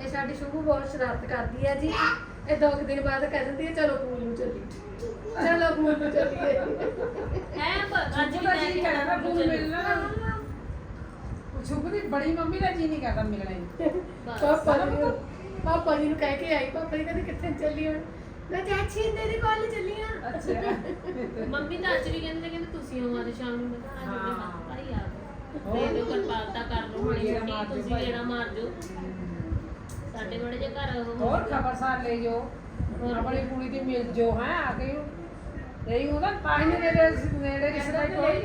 ਇਹ ਸਾਡੀ ਸ਼ੁਭੂ ਬਹੁਤ ਸ਼ਰਾਰਤ ਕਰਦੀ ਹੈ ਜੀ। ਇਹ ਦੋ ਕੁ ਦਿਨ ਬਾਅਦ ਕਹਿ ਦਿੰਦੀ ਹੈ ਚਲੋ ਪੂਲ ਨੂੰ ਚੱਲੀ ਚਲੋ ਪੂਲ ਨੂੰ ਚੱਲੀਏ। ਹੈ ਅੱਜ ਵੀ ਮਿਲਣਾ। ਦੀ ਬੜੀ ਮੰਮੀ ਦਾ ਜੀ ਨਹੀਂ ਕਰਦਾ ਮਿਲਣੇ ਨੂੰ। ਪਾਪਾ ਜੀ ਨੂੰ ਪਾਪਾ ਜੀ ਨੂੰ ਕਹਿ ਕੇ ਆਈ ਪਾਪਾ ਜੀ ਕਹਿੰਦੇ ਕਿੱਥੇ ਚੱਲੀ ਹੁਣ ਮੈਂ ਚਾਚੀ ਇੰਦੇ ਦੇ ਕੋਲ ਚੱਲੀ ਆ। ਅੱਛਾ। ਮੰਮੀ ਤਾਂ ਅੱਜ ਵੀ ਕਹਿੰਦੇ ਕਹਿੰਦੇ ਤੁਸੀਂ ਆਓ ਅੱਜ ਸ਼ਾਮ ਨੂੰ। ਮੈਂ ਕਿਹਾ ਹਾਂ। ਭਾਈ ਆ। ਗਏ ਤੇ ਇਹਦੇ ਕਿਰਪਾਲਤਾ ਕਰ ਲਓ ਹੁਣੀ ਗੇੜਾ ਛੁੱਟੀ ਮਾਰ ਦਿਓ ਤੁਸੀਂ ਭਾਈ। ਜਿਹੜਾ ਮਾਰ ਜਾਓ ਸਾਡੇ ਬੜੇ ਜੇ ਘਰ ਉਹ। ਹੋਰ ਖਬਰਸਾਰ ਲੈ ਜੋ ਆਪਣੀ ਕੁੜੀ ਦੀ ਮਿਲ ਜੋ ਹੈ ਆ ਕੇ। ਰਹੀ ਉਹਦਾ ਤਾਂ ਹੀ ਨੇੜੇ ਨੇੜੇ ਰਿਸ਼ਤਾ ਕੋਈ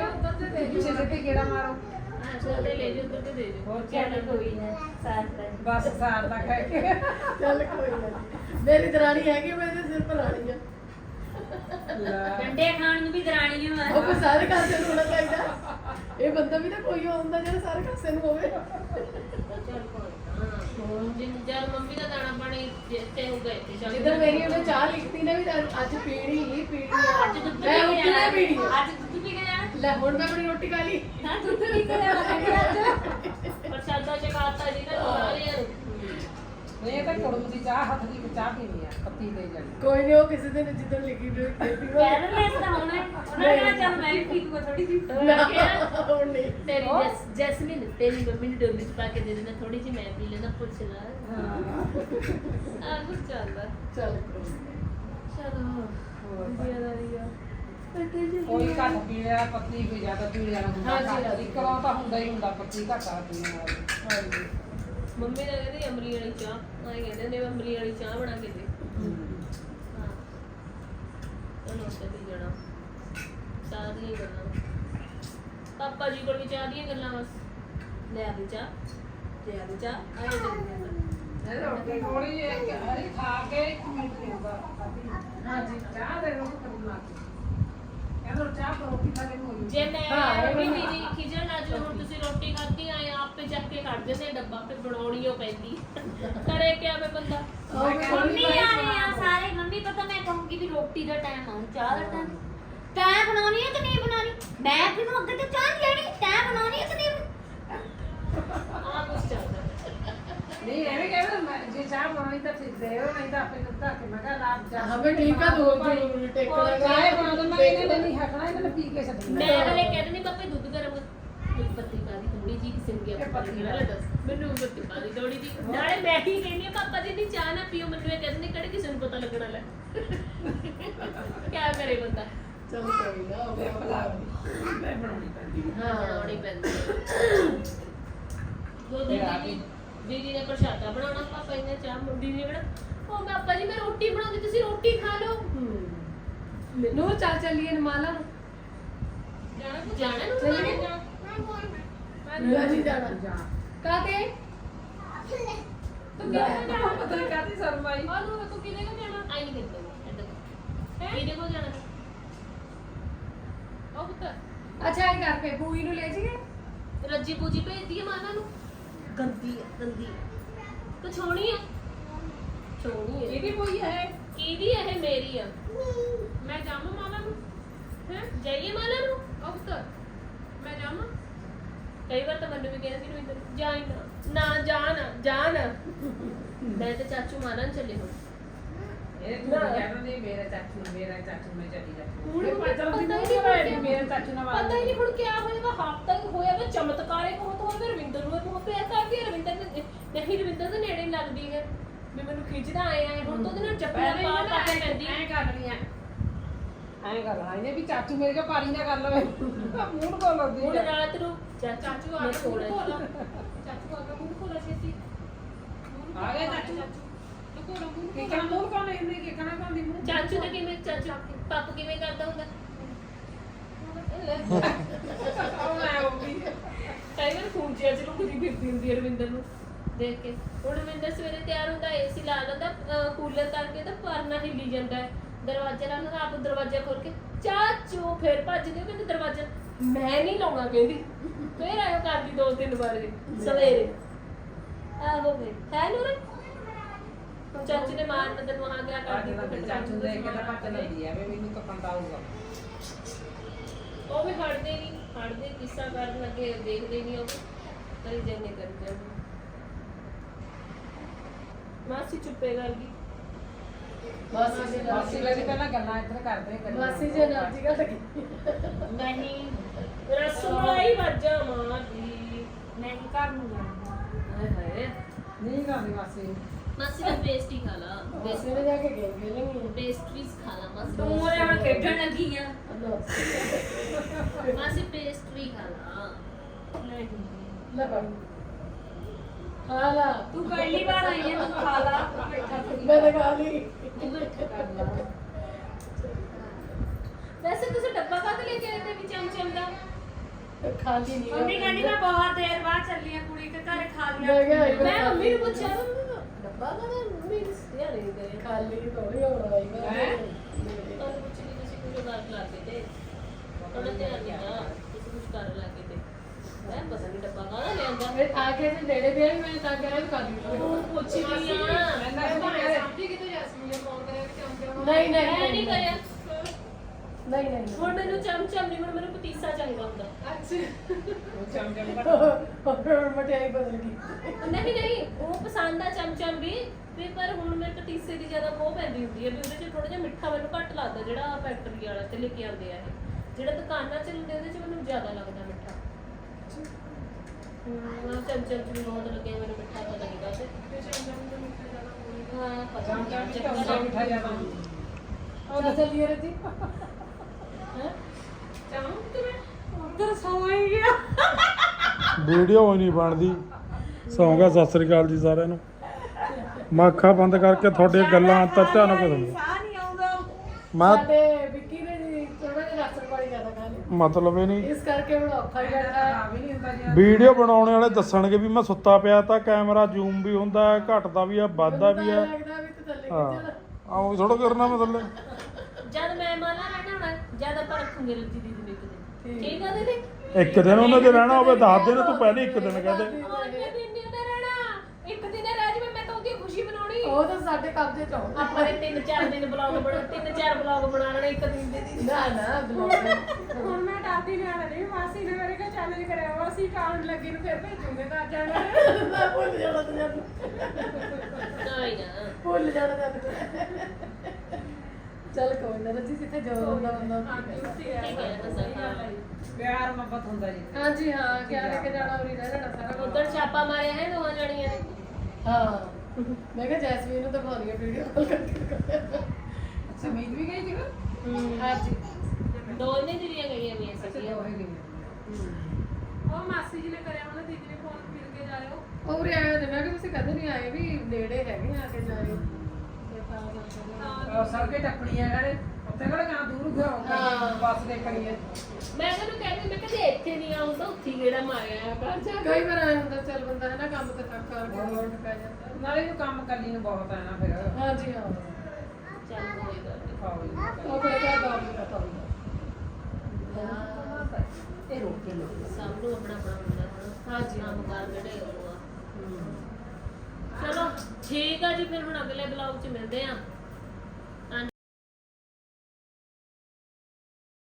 ਪਿੱਛੇ ਸਿੱਧੇ ਗੇੜਾ ਮਾਰੋ। ਚੱਲ ਕੋਈ ਨਾ ਹੈ ਬਸ ਸਾਰ ਦਾ ਕਹਿ ਕੇ ਚੱਲ ਕੋਈ ਨਾ। ਮੇਰੀ ਦਰਾਣੀ ਹੈਗੀ ਮੈਂ ਇਹਦੇ ਸਿਰ ਪਰ ਆਣੀ ਆ। ਲੈ। ਡੰਡੇ ਖਾਣ ਨੂੰ ਵੀ ਦਰਾਣੀ ਨੂੰ ਉਹ ਕੋਈ ਸਾਰੇ ਕਾਸੇ ਨੂੰ ਹੋਣਾ ਚਾਹੀਦਾ। ਇਹ ਬੰਦਾ ਵੀ ਤਾਂ ਕੋਈ ਹੁੰਦਾ ਜਿਹੜਾ ਸਾਰੇ ਕਾਸੇ ਨੂੰ ਹੋਵੇ। ਚੱਲ ਕੋਈ ਨਾ ਜਿੰਨ ਜਦ ਮੰਮੀ ਦਾ ਦਾਣਾ ਪਾਣੀ ਜਿੱਤੇ ਹੋ ਗਏ ਤੇ ਚੱਲ ਜਿੱਦਾਂ ਮੇਰੀ ਉਹਨੇ ਚਾਹ ਲਿਖਤੀ ਨੇ ਵੀ ਤਾਂ ਅੱਜ ਪੀਣੀ ਹੀ ਪੀਣੀ ਆ। ਅੱਜ ਦੁੱਧ ਮੈਂ ਪੀ ਕੇ ਉੱਠਣਾ ਪੀਣੀ ਆ ਅੱਜ ਲੈ ਹੁਣ ਮੈਂ ਆਪਣੀ ਰੋਟੀ ਖਾ ਲਈ। ਹਾਂ ਦੁੱਧ ਪੀ ਕੇ ਜਾਣਾ ਅੱਜ। ਪ੍ਰਸ਼ਾਦਾ ਚਕਾਤਾ ਜੀ ਨਾ ਸਾਰਿਆਂ ਨੂੰ ਨਹੀਂ ਇਹ ਤਾਂ ਕੁੜਮ ਦੀ ਚਾਹ ਹੱਥ ਦੀ ਚਾਹ ਪੀਣੀ ਆ ਪੱਤੀ ਦੇ ਜਾਣੀ। ਕੋਈ ਨਹੀਂ ਉਹ ਕਿਸੇ ਦਿਨ ਜਿੱਦਣ ਲਿਖੀ ਵੀ ਕਹਿ ਰਹੇ ਇਸ ਤਾਂ ਹੁਣ ਉਹਨਾਂ ਨੇ ਚੱਲ ਮੈਂ ਵੀ ਪੀ ਲੂਗਾ ਥੋੜੀ ਜਿਹੀ। ਨਾ ਹੁਣ ਨਹੀਂ। ਤੇਰੀ ਜੈਸ ਜੈਸਮੀਨ ਤੇਰੀ ਮੰਮੀ ਨੇ ਡੋਲੀ ਚ ਪਾ ਕੇ ਦੇ ਦੇਣਾ ਥੋੜੀ ਜਿਹੀ ਮੈਂ ਪੀ ਲੈਣਾ ਪੁੱਛ ਲਾ। ਹਾਂ। ਆ ਕੁਝ ਚੱਲਦਾ। ਚੱਲ। ਚਲੋ ਹੋਰ ਵਧੀਆ ਰਿਹਾ ਕੋਈ ਘੱਟ ਪੀੜਿਆ ਪਤਲੀ ਕੋਈ ਜ਼ਿਆਦਾ ਪੀੜਿਆ ਨਾ ਹੁੰਦਾ ਹਾਂਜੀ, ਘੱਟ। ਹਾਂਜੀ। ਇੱਕ ਵਾਰ ਤਾਂ ਹੁੰਦਾ ਹੀ ਹੁੰਦਾ ਪਤਲੀ ਘੱਟਾ ਪੀਣ ਵਾਲੀ। ਹਾਂਜੀ। ਮੰਮੀ ਨੇ ਕਹਿੰਦੀ ਅਮਰੀ ਵਾਲੀ ਚਾਹ ਆਏ ਕਹਿੰਦੇ ਨੇ ਅਮਰੀ ਵਾਲੀ ਚਾਹ ਬਣਾ ਕੇ ਦੇ। ਹਾਂ। ਚਲੋ ਤੇ ਵੀ ਜਣਾ। ਚਾਹ ਦੀਆਂ ਗੱਲਾਂ। ਪਾਪਾ ਜੀ ਕੋਲ ਵੀ ਚਾਹ ਦੀਆਂ ਗੱਲਾਂ ਬਸ। ਲੈ ਆ ਵੀ ਚਾਹ। ਲੈ ਆ ਵੀ ਚਾਹ ਆਏ ਦੇ ਇਹ ਰੋਟੀ ਥੋੜੀ ਜਿਹੀ ਹਰੀ ਖਾ ਕੇ ਇੱਕ ਮਿੰਟ ਲਿਆਉਂਦਾ ਹਾਂਜੀ। ਚਾਹ ਦੇ ਰੋਟੀ ਕਰਨਾ ਜੇ ਮੈਂ ਹਾਂ, ਇਹ ਵੀ ਵੀ ਦੀਦੀ ਖਿਜਣ ਆ ਜੋ ਹੁਣ ਤੁਸੀਂ ਰੋਟੀ ਖਾਧੀ ਆਏ ਆਪੇ ਚੱਕ ਕੇ ਕੱਢ ਦਿੰਦੇ ਡੱਬਾ ਤੇ ਬਣਾਉਣੀ ਓ ਪੈਂਦੀ। ਕਰੇ ਕਿਆ ਵੇ ਬੰਦਾ? ਮੰਮੀ ਆ ਰਹੇ ਆ ਸਾਰੇ। ਮੰਮੀ ਪਤਾ ਮੈਂ ਕਹੂੰਗੀ ਵੀ ਰੋਟੀ ਦਾ ਟਾਈਮ ਆ ਹੁਣ ਚਾਹ ਦਾ ਟਾਈਮ ਤੈਂ ਬਣਾਉਣੀ ਹੈ ਕਿ ਨਹੀਂ ਬਣਾਉਣੀ? ਮੈਂ ਤੈਨੂੰ ਅੱਗੇ ਤੇ ਚਾਹ ਨਹੀਂ ਲੈਣੀ ਤੈਂ ਬਣਾਉਣੀ ਹੈ ਕਿ ਨਹੀਂ ਆ ਕੁਛ ਚੱਲਦਾ ਨਹੀਂ ਐਵੇਂ ਕਹਿੰਦਾ ਮੈਂ ਜੇ ਚਾਹ ਬਣਾਉਣੀ ਤਾਂ ਠੀਕ ਦੇ ਨਹੀਂ ਤਾਂ ਆਪੇ ਨੂੰ ਧੱਕ ਮੈਂ ਕਿਹਾ ਆਪ ਜਾ ਹਾਂ ਵੀ ਠੀਕ ਆ ਦੋ ਜ਼ਰੂਰ ਟੇਕ ਚਾਹ ਬਣਾ ਦੋ ਮੈਂ ਇਹਨਾਂ ਨਹੀਂ ਹਟਣਾ ਇਹਨਾਂ ਪੀ ਕੇ ਛੱਡਣਾ। ਮੈਂ ਹਲੇ ਕਹਿੰਦੇ ਨਹੀਂ ਪਾਪੇ ਦੁੱਧ ਗਰਮ ਦੁੱਧ ਪੱਤੀ ਪਾ ਦੀ ਥੋੜੀ ਜੀ ਕਿਸੇ ਨੂੰ ਕੀ ਪੱਤੀ ਪੱਤੀ ਨਾ ਦੱਸ ਮੈਨੂੰ ਪੱਤੀ ਪਾ ਦੀ ਥੋੜੀ ਜੀ ਨਾਲੇ ਮੈਂ ਹੀ ਕਹਿੰਦੀ ਆ ਪਾਪਾ ਜੀ ਦੀ ਚਾਹ ਨਾ ਪੀਓ ਮੈਨੂੰ ਇਹ ਕਹਿੰਦੇ ਕਿਹੜੇ ਕਿਸੇ ਨੂੰ ਪਤਾ ਲੱਗਣਾ ਲੈ। ਕੀ ਕਰੇ ਬੰਦਾ? ਚਲ ਕੋਈ ਨਾ ਹੋ ਗਿਆ ਮੈਂ ਬਣਾਉਣੀ ਪੈਂਦੀ ਹਾਂ ਬਣਾਉਣੀ ਪੈਂਦੀ ਹੈ। ਦੋ ਦਿਨ ਦੀ ਦੀਦੀ ਨੇ ਪ੍ਰਸ਼ਾਦਾ ਬਣਾਉਣਾ ਪਾਪਾ ਇਹਨੇ ਚਾਹ ਮੁੰਡੀ ਨੇ ਬਣਾ ਉਹ ਪਾਪਾ ਜੀ ਮੈਂ ਰੋਟੀ ਬਣਾਉਂਦੀ ਤੁਸੀਂ ਰੋਟੀ ਖਾ ਲਓ। ਨੂੰ ਚੱਲ ਚੱਲੀਏ ਨਮਾਲਾ ਨੂੰ। ਜਾਣਾ ਨੂੰ? ਚੱਲੀਏ ਮੈਂ? ਨਹੀਂ ਜਾਣਾ। ਜਾ ਕਾਤੇ ਤੂੰ ਕਿਹਨੇ ਜਾਣਾ? ਪਤਾ ਨਹੀਂ ਕਾਹਦੀ ਸ਼ਰਮਾਈ ਆ ਨੂੰ ਵੇਖੋ ਕਿਹਦੇ ਕੋਲ ਜਾਣਾ? ਆਈ ਨਹੀਂ ਇੱਧਰ ਕਿਹਦੇ ਕੋਲ ਜਾਣਾ? ਉਹ ਪੁੱਤ। ਅੱਛਾ ਇਹ ਕਰ ਫੇ ਬੂਈ ਨੂੰ ਲੈ ਜੀਏ ਰੱਜੀ ਪੂਜੀ ਭੇਜਦੀ ਹੈ ਮਾਨਾ ਨੂੰ? ਗੰਦੀ ਹੈ ਗੰਦੀ ਤੂੰ ਛੋਣੀ ਹੈ ਛੋਣੀ ਹੈ ਇਹਦੀ ਕੋਈ ਹੈ। ਕਿਹਦੀ ਇਹ ਮੇਰੀ ਆ। ਮੈਂ ਜਾਵਾਂ ਮਾਨਾ ਨੂੰ? ਹੈ? ਜਾਈਏ ਮਾਨਾ ਨੂੰ? ਪੁੱਤ ਮੈਂ ਜਾਵਾਂ? ਕਈ ਵਾਰ ਤਾਂ ਮੈਨੂੰ ਵੀ ਕਹਿੰਦੇ ਸੀ ਨੂੰ ਜਾਈ ਨਾ। ਨਾ ਜਾ ਨਾ ਜਾ ਨਾ। ਮੈਂ ਤੇ ਚਾਚੂ ਮਾਨਾ ਨੂੰ ਚੱਲੇ ਹੁਣ। ਇਹ ਤੂੰ ਕਹਿੰਦਾ ਨਹੀਂ ਮੇਰਾ ਚਾਚੂ ਮੇਰਾ ਚਾਚੂ ਮੈਂ ਚਲੀ ਜਾ ਹੁਣ ਇਹ ਪਤਾ ਪਤਾ ਹੀ ਨਹੀਂ ਨਹੀਂ ਹੋਇਆ ਕਿਆ- ਮੇਰਾ ਚਾਚੂ ਨਾਲ ਪਤਾ ਹੀ ਨਹੀਂ ਹੁਣ ਕਿਆ ਹੋਏਗਾ ਹਫਤਾ ਹੀ ਹੋਇਆ ਵਾ ਚਮਤਕਾਰੇ ਬਹੁਤ ਹੋਏ ਵੇ ਰਵਿੰਦਰ ਨੂੰ ਬਹੁਤ ਪਿਆਰ ਕਰਦੀ ਹੈ ਰਵਿੰਦਰ ਨੇ ਨਹੀਂ ਰਵਿੰਦਰ ਦੇ ਨੇੜੇ ਨੀ ਲੱਗਦੀ ਹੈ ਵੀ ਮੈਨੂੰ ਖਿੱਚਦਾ ਆਏ ਆਏ ਹੁਣ ਤਾਂ ਉਹਦੇ ਨਾਲ ਚੱਪਲਾਂ ਪਾ ਪਾ ਕੇ ਪੈਂਦੀ ਐਂ ਕਰ ਰਹੀ ਐ ਐਂ ਕਰ ਰਹਾ ਇਹਨੇ ਵੀ ਚਾਚੂ ਮੇਰੇ ਕੋ ਪਾਰੀ ਨਾ ਕਰ ਲਵੇ। ਮੂੰਹ ਕੋ ਲੱਗਦੀ ਹੁਣ ਹੈ ਰਾਤ ਨੂੰ ਚਾਚੂ ਆ ਚਾਚੂ ਗਿਆ ਆ ਥੋੜਾ ਗਿਆ ਚਾਚੂ ਆ ਗਿਆ ਮੂੰਹ ਖੋਲਾ ਛੇਤੀ। ਆ ਗਿਆ ਚਾਚੂ ਲੁਕੋ ਨਾ ਮੂੰਹ ਕੀ ਕਰਾਂ ਮੂੰਹ ਕੋ ਨਹੀਂ ਕੀ ਕਰਾਂ ਕੋ ਨਹੀਂ ਮੂੰਹ ਚਾਚੂ ਤੇ ਕਿਵੇਂ ਚਾਚੂ ਪਾਪੂ ਕਿਵੇਂ ਕਰਦਾ ਹੁੰਦਾ? ਉਹ ਮੈਂ ਉਹ ਵੀ ਕਈ ਵਾਰ ਖੂਨ ਜਿਹਾ ਚ ਲੁਕਦੀ ਫਿਰਦੀ ਹੁੰਦੀ ਹੈ ਰਵਿੰਦਰ ਨੂੰ। ਦੇਖ ਕੇ। ਹੁਣ ਰਵਿੰਦਰ ਸਵੇਰੇ ਤਿਆਰ ਹੁੰਦਾ ਏਸੀ ਲਾ ਦਿੰਦਾ ਕੂਲਰ ਕਰਕੇ ਤਾਂ ਪਰਨਾ ਹਿੱਲੀ ਜਾਂਦਾ ਹੈ। ਦਰਵਾਜ਼ਾ ਲਾ ਲੈਂਦਾ ਆਪ ਦਰਵਾਜ਼ਾ ਖੋਲ ਕੇ ਚਾਚੂ ਫਿਰ ਭੱਜਦੇ ਹੋ ਕਹਿੰਦੇ ਦਰਵਾਜ਼ਾ। ਮੈਂ ਨਹੀਂ ਲਾਉਣਾ ਕਹਿੰਦੀ। ਫਿਰ ਆਇਓ ਕਰਦੀ ਦੋ ਤਿੰਨ ਵਾਰ ਇਹ, ਸਵੇਰੇ। ਆਹੋ ਫਿਰ। ਹੈ ਨੂਰੇ? ਹੁਣ ਚਾਚੂ ਨੇ ਮਾਰਨਾ ਤੈਨੂੰ ਆ ਗਿਆ ਕਰਦੀ ਦਾ ਫਿਰ ਚਾਚੂ ਦੇ ਕੇ ਤਾਂ ਪੱਟ ਵੀ ਮੈਨੂੰ ਤਾਂ ਪੰਦਾ ਆਊਗਾ। ਉਹ ਵੀ ਹਟਦੇ ਨਹੀਂ ਹਟਦੇ ਕਿੱਸਾ ਕਰਨ ਲੱਗੇ ਦੇਖਦੇ ਨਹੀਂ ਉਹ ਕਰੀ ਜਾਂਦੇ ਕਰੀ ਜਾਂਦੇ। ਮਾਸੀ ਚੁੱਪੇ ਕਰ ਗਈ। ਮਾਸੀ ਜੀ ਮਾਸੀ ਲੱਗੀ ਪਹਿਲਾਂ ਗੱਲਾਂ ਇੱਧਰ ਕਰਦੇ ਕਰੀ ਮਾਸੀ ਜੀ ਨਾਲ ਜੀ ਗੱਲ ਕੀ ਨਹੀਂ ਰਸਮਲਾਈ ਵਾਜਾ ਮਾਰਦੀ। ਨਹੀਂ ਘਰ ਨੂੰ ਜਾਣਾ। ਹਾਏ ਹਾਏ। ਨਹੀਂ ਕਰਦੀ ਮਾਸੀ। ਮਾਸੀ ਦਾ ਪੇਸਟੀ ਖਾ ਲਾ। ਮਾਸੀ ਨੇ ਜਾ ਕੇ ਗੇਮ ਖੇਲਣੀ ਪੇਸਟਰੀਜ਼ ਖਾ ਲਾ ਮਾਸੀ ਤੂੰ ਉਹਦੇ ਨਾਲ ਖੇਡਣ ਲੱਗੀ ਆ। ਮਾਸੀ ਪੇਸਟਰੀ ਖਾ ਲਾ। ਨਹੀਂ ਲੈ ਬੜ ਖਾ ਲਾ। ਤੂੰ ਪਹਿਲੀ ਵਾਰ ਆਈ ਹੈ ਤੂੰ ਖਾ ਲਾ। ਮੈਂ ਤਾਂ ਖਾ ਲਈ। ਵੈਸੇ ਤੁਸੀਂ ਡੱਬਾ ਕਾਹਦੇ ਲੈ ਕੇ ਆਏ ਤੇ ਵੀ ਚਮਚਮ ਦਾ? ਖਾਂਦੀ ਨਹੀਂ ਮੰਮੀ ਕਹਿੰਦੀ ਮੈਂ ਬਹੁਤ ਦੇਰ ਬਾਅਦ ਚੱਲੀ ਆ ਕੁੜੀ ਦੇ ਘਰੇ ਖਾ ਮੈਂ ਕਿਹਾ ਲਿਆ ਮੈਂ ਮੰਮੀ ਨੂੰ ਪੁੱਛਿਆ ਕਾਹਦਾ ਮੰਮੀ ਸਿਆ ਨਹੀਂ ਗਏ ਖਾਲੀ ਥੋੜੀ ਹੋਣਾ ਹੀ ਮੈਂ ਹੈਂ? ਤੁਹਾਨੂੰ ਪੁੱਛ ਲਈ ਤੁਸੀਂ ਕੋਈ ਗੱਲ ਲਾ ਕੇ ਤੇ ਉਹਨਾਂ ਧਿਆਨ ਨਹੀਂ ਆ ਤੁਸੀਂ ਕੁਝ ਕਰ ਲੱਗੇ ਤੇ ਮੈਂ ਪਤਾ ਨਹੀਂ ਡੱਬਾ ਕਾਹਦਾ ਲਿਆਂਦਾ ਮੈਂ ਆ ਕੇ ਤੇ ਨੇੜੇ ਵੀ ਆਈ, ਮੈਂ ਤਾਂ ਕਹਿ ਖਾ ਲਈ ਉਹ ਪੁੱਛ ਲਈ ਆ ਮੈਂ ਤਾਂ ਸਮਝੀ ਕਿਤੇ ਜੈਸਮੀਨ ਨੇ ਫੋਨ ਕਰਿਆ ਕਿ ਚਮਚਮ ਮੈਂ ਨਹੀਂ ਨਹੀਂ ਨਹੀਂ ਨਹੀਂ ਹੁਣ ਮੈਨੂੰ ਚਮਚਮ ਨਹੀਂ ਹੁਣ ਮੈਨੂੰ ਪਤੀਸਾ ਚਾਹੀਦਾ ਹੁੰਦਾ। ਹੋਰ ਮਟਿਆਈ ਬਦਲ ਗਈ। ਨਹੀਂ ਨਹੀਂ ਉਹ ਪਸੰਦ ਆ ਚਮਚਮ ਵੀ ਵੀ ਪਰ ਹੁਣ ਮੇਰੇ ਪਤੀਸੇ ਦੀ ਜ਼ਿਆਦਾ ਮੋਹ ਪੈਂਦੀ ਹੁੰਦੀ ਹੈ ਵੀ ਉਹਦੇ 'ਚ ਥੋੜਾ ਜਿਹਾ ਮਿੱਠਾ ਮੈਨੂੰ ਘੱਟ ਲੱਗਦਾ ਜਿਹੜਾ ਫੈਕਟਰੀ ਵਾਲਾ ਤੇ ਲੈ ਕੇ ਆਉਂਦੇ ਆ ਇਹ। ਜਿਹੜਾ ਦੁਕਾਨਾਂ 'ਚ ਲੈਂਦੇ ਉਹਦੇ 'ਚ ਮੈਨੂੰ ਜ਼ਿਆਦਾ ਲੱਗਦਾ ਮਿੱਠਾ। ਹੂੰ ਚਮਚਮ 'ਚ ਵੀ ਬਹੁਤ ਲੱਗਿਆ ਮੈਨੂੰ ਮਿੱਠਾ ਪਤਾ ਨਹੀਂ ਕਾਹਤੇ ਹਾਂ ਪਤਾ ਨਹੀਂ ਚਮ ਚੱਕਰ ਮਿਠਾ ਜਾਣਾ ਉਹ ਚੱਲੀਏ ਰਤੀ ਉਧਰ ਸੌਂ ਹੀ ਗਿਆ ਵੀਡੀਓ ਹੀ ਨਹੀਂ ਬਣਦੀ। ਸੌਂ ਗਿਆ ਸਤਿ ਸ੍ਰੀ ਅਕਾਲ ਜੀ ਸਾਰਿਆਂ ਨੂੰ। ਮੈਂ ਅੱਖਾਂ ਬੰਦ ਕਰਕੇ ਤੁਹਾਡੀਆਂ ਗੱਲਾਂ ਤਾਂ ਧਿਆਨ ਨਾਲ ਸੁਣਦਾ ਸਾਹ ਨਹੀਂ ਆਉਂਦਾ। ਮੈਂ ਸਾਡੇ ਵਿੱਕੀ ਨੇ ਥੋੜਾ ਜਿਹਾ ਰਾਸ਼ਨ ਪਾਣੀ ਜ਼ਿਆਦਾ ਖਾ ਲਿਆ ਮਤਲਬ ਇਹ ਨਹੀਂ। ਇਸ ਕਰਕੇ ਹੁਣ ਔਖਾ ਹੀ ਹੈ। ਵੀ ਨਹੀਂ ਹੁੰਦਾ ਜੀ। ਵੀਡੀਓ ਬਣਾਉਣ ਵਾਲੇ ਦੱਸਣਗੇ ਵੀ ਮੈਂ ਸੁੱਤਾ ਪਿਆ ਤਾਂ ਕੈਮਰਾ ਜ਼ੂਮ ਵੀ ਹੁੰਦਾ ਹੈ ਘਟਦਾ ਵੀ ਆ ਵੱਧਦਾ ਵੀ ਆ ਲੱਗਦਾ ਵੀ ਤੇ ਥੱਲੇ ਹਾਂ। ਆਉਂ ਥੋੜਾ ਕਰਨਾ ਮੈਂ ਥੱਲੇ। ਜਦ ਮੈਂ ਮਾਲਾ ਰਹਿਣਾ ਹੋਣਾ ਜਦ ਆਪਾਂ ਰੱਖੂਗੇ ਰੱਜੀ ਦੀਦੀ ਨੂੰ ਇੱਕ ਦਿਨ। ਠੀਕ। ਆ ਦੀਦੀ? ਇੱਕ ਦਿਨ ਉਹਨਾਂ ਦੇ ਰਹਿਣਾ ਹੋਵੇ ਦੱਸ ਦਿਨ ਤੂੰ ਪਹਿਲੇ ਇੱਕ ਦਿਨ ਕਹਦੇ ਉਹਨੇ ਦਿਨ ਨਹੀਂ ਉਹਨੇ ਰਹਿਣਾ। ਇੱਕ ਦਿਨ ਹੀ ਰਹਿ ਜਵੇ ਮੈਂ ਤਾਂ ਉਹਦੀ ਖੁਸ਼ੀ ਮਨਾਉਣੀ। ਉਹ ਤਾਂ ਸਾਡੇ ਕਬਜ਼ੇ ਚ ਆਉਂਦਾ। ਆਪਾਂ ਨੇ ਤਿੰਨ ਚਾਰ ਦਿਨ ਬਲੌਗ ਬਣਾ ਤਿੰਨ ਚਾਰ ਬਲੌਗ ਬਣਾ ਲੈਣੇ ਇੱਕ ਦਿਨ ਦੇ ਦੀ ਨਾ ਨਾ ਬਲੌਗ ਹੁਣ ਮੈਂ ਡਰਦੀ ਨਹੀਂ ਆ ਰਹੀ ਮਾਸੀ ਨੇ ਮੇਰੇ ਕੋਲ ਚੈਲੰਜ ਕਰਿਆ ਵਾ ਅਸੀਂ ਕਾਉਣ ਲੱਗੇ ਨੂੰ ਫਿਰ ਭੇਜੂਗੇ ਤਾਂ ਜਾਣਾ। ਮੈਂ ਭੁੱਲ ਜਾਣਾ ਤੇ ਜਦ ਨਹੀਂ ਨਾ। ਭੁੱਲ ਜਾਣਾ ਜਦ ਚੱਲ ਕੋਈ ਨਾ ਰੱਜੀ ਜਿੱਥੇ ਜੋ ਹੁੰਦਾ ਬੰਦਾ ਠੀਕ ਹੈ ਨਾ ਸਰ ਪਿਆਰ ਮੁਹੱਬਤ ਹੁੰਦਾ ਜੀ। ਹਾਂਜੀ ਹਾਂ ਕਿਆ ਲੈ ਕੇ ਜਾਣਾ ਉਰੀ ਰਹਿ ਜਾਣਾ ਸਾਰਾ ਕੁਝ। ਉਧਰ ਛਾਪਾ ਮਾਰਿਆ ਹੈ ਦੋਹਾਂ ਜਣੀਆਂ ਨੇ? ਹਾਂ। ਮੈਂ ਕਿਹਾ ਜੈਸਮੀਨ ਨੂੰ ਦਿਖਾਉਣੀ ਹੈ ਵੀਡੀਓ ਕਾਲ ਕਰਕੇ ਸਮੀਤ ਵੀ ਗਈ ਜੀ ਹਾਂਜੀ। ਦੋਨੇ ਜਿਹੜੀਆਂ ਗਈਆਂ ਵੀ ਸੀਗੀਆਂ ਉਹ ਮਾਸੀ ਜੀ ਨੇ ਕਰਿਆ ਉਹਨਾਂ ਦੀਦੀ ਨੇ ਫੋਨ ਫਿਰ ਕੇ ਜਾਇਓ। ਉਹ ਰੇ ਆਏ ਤੇ ਮੈਂ ਕਿਹਾ ਤੁਸੀਂ ਕਦੇ ਨਹੀਂ ਆਏ ਵੀ ਨੇੜੇ ਹੈਗੇ ਆ ਕੇ ਜਾਇਓ। ਸੜਕੇ ਟੱਪਣੀਆਂ ਇਹਨਾਂ ਨੇ ਉੱਥੇ ਕਿਹੜਾ ਗਾਂ ਦੂਰ ਗਿਆ ਹਾਂ। ਬੱਸ ਦੇ ਕਰੀਏ। ਮੈਂ ਤੈਨੂੰ ਕਹਿੰਦੀ ਮੈਂ ਕਦੇ ਇੱਥੇ ਨਹੀਂ ਆਉਂ ਤਾਂ ਉੱਥੇ ਹੀ ਗੇੜਾ ਮਾਰਿਆ ਕਰ ਜਾ ਕੇ। ਕਈ ਵਾਰ ਆਇਆ ਹੁੰਦਾ ਚੱਲ ਬੰਦਾ ਹੈ ਨਾ ਕੰਮ ਤੇ ਥੱਕ ਕਰਕੇ ਲੋੜ ਪੈ ਜਾਂਦਾ। ਨਾਲੇ ਨੂੰ ਕੰਮ ਕਰਨੀ ਨੂੰ ਬਹੁਤ ਹੈ ਨਾ ਫਿਰ। ਹਾਂਜੀ ਹਾਂ। ਚੱਲ ਕੋਈ ਗੱਲ ਨੀ। ਖਾਓ ਜੀ ਉਹ ਫਿਰ ਕਿਆ ਕੰਮ ਨਹੀਂ ਪਤਾ ਹੁੰਦਾ। ਇਹ ਰੋਟੀ ਲੋ ਸਭ ਨੂੰ ਆਪਣਾ ਆਪਣਾ ਹੁੰਦਾ। ਹੈ ਹਾਂਜੀ। ਕੰਮ ਕਰ ਜਿਹੜੇ ਚਲੋ ਠੀਕ ਆ ਜੀ ਫਿਰ ਹੁਣ ਅਗਲੇ ਬਲੌਗ 'ਚ ਮਿਲਦੇ ਆ।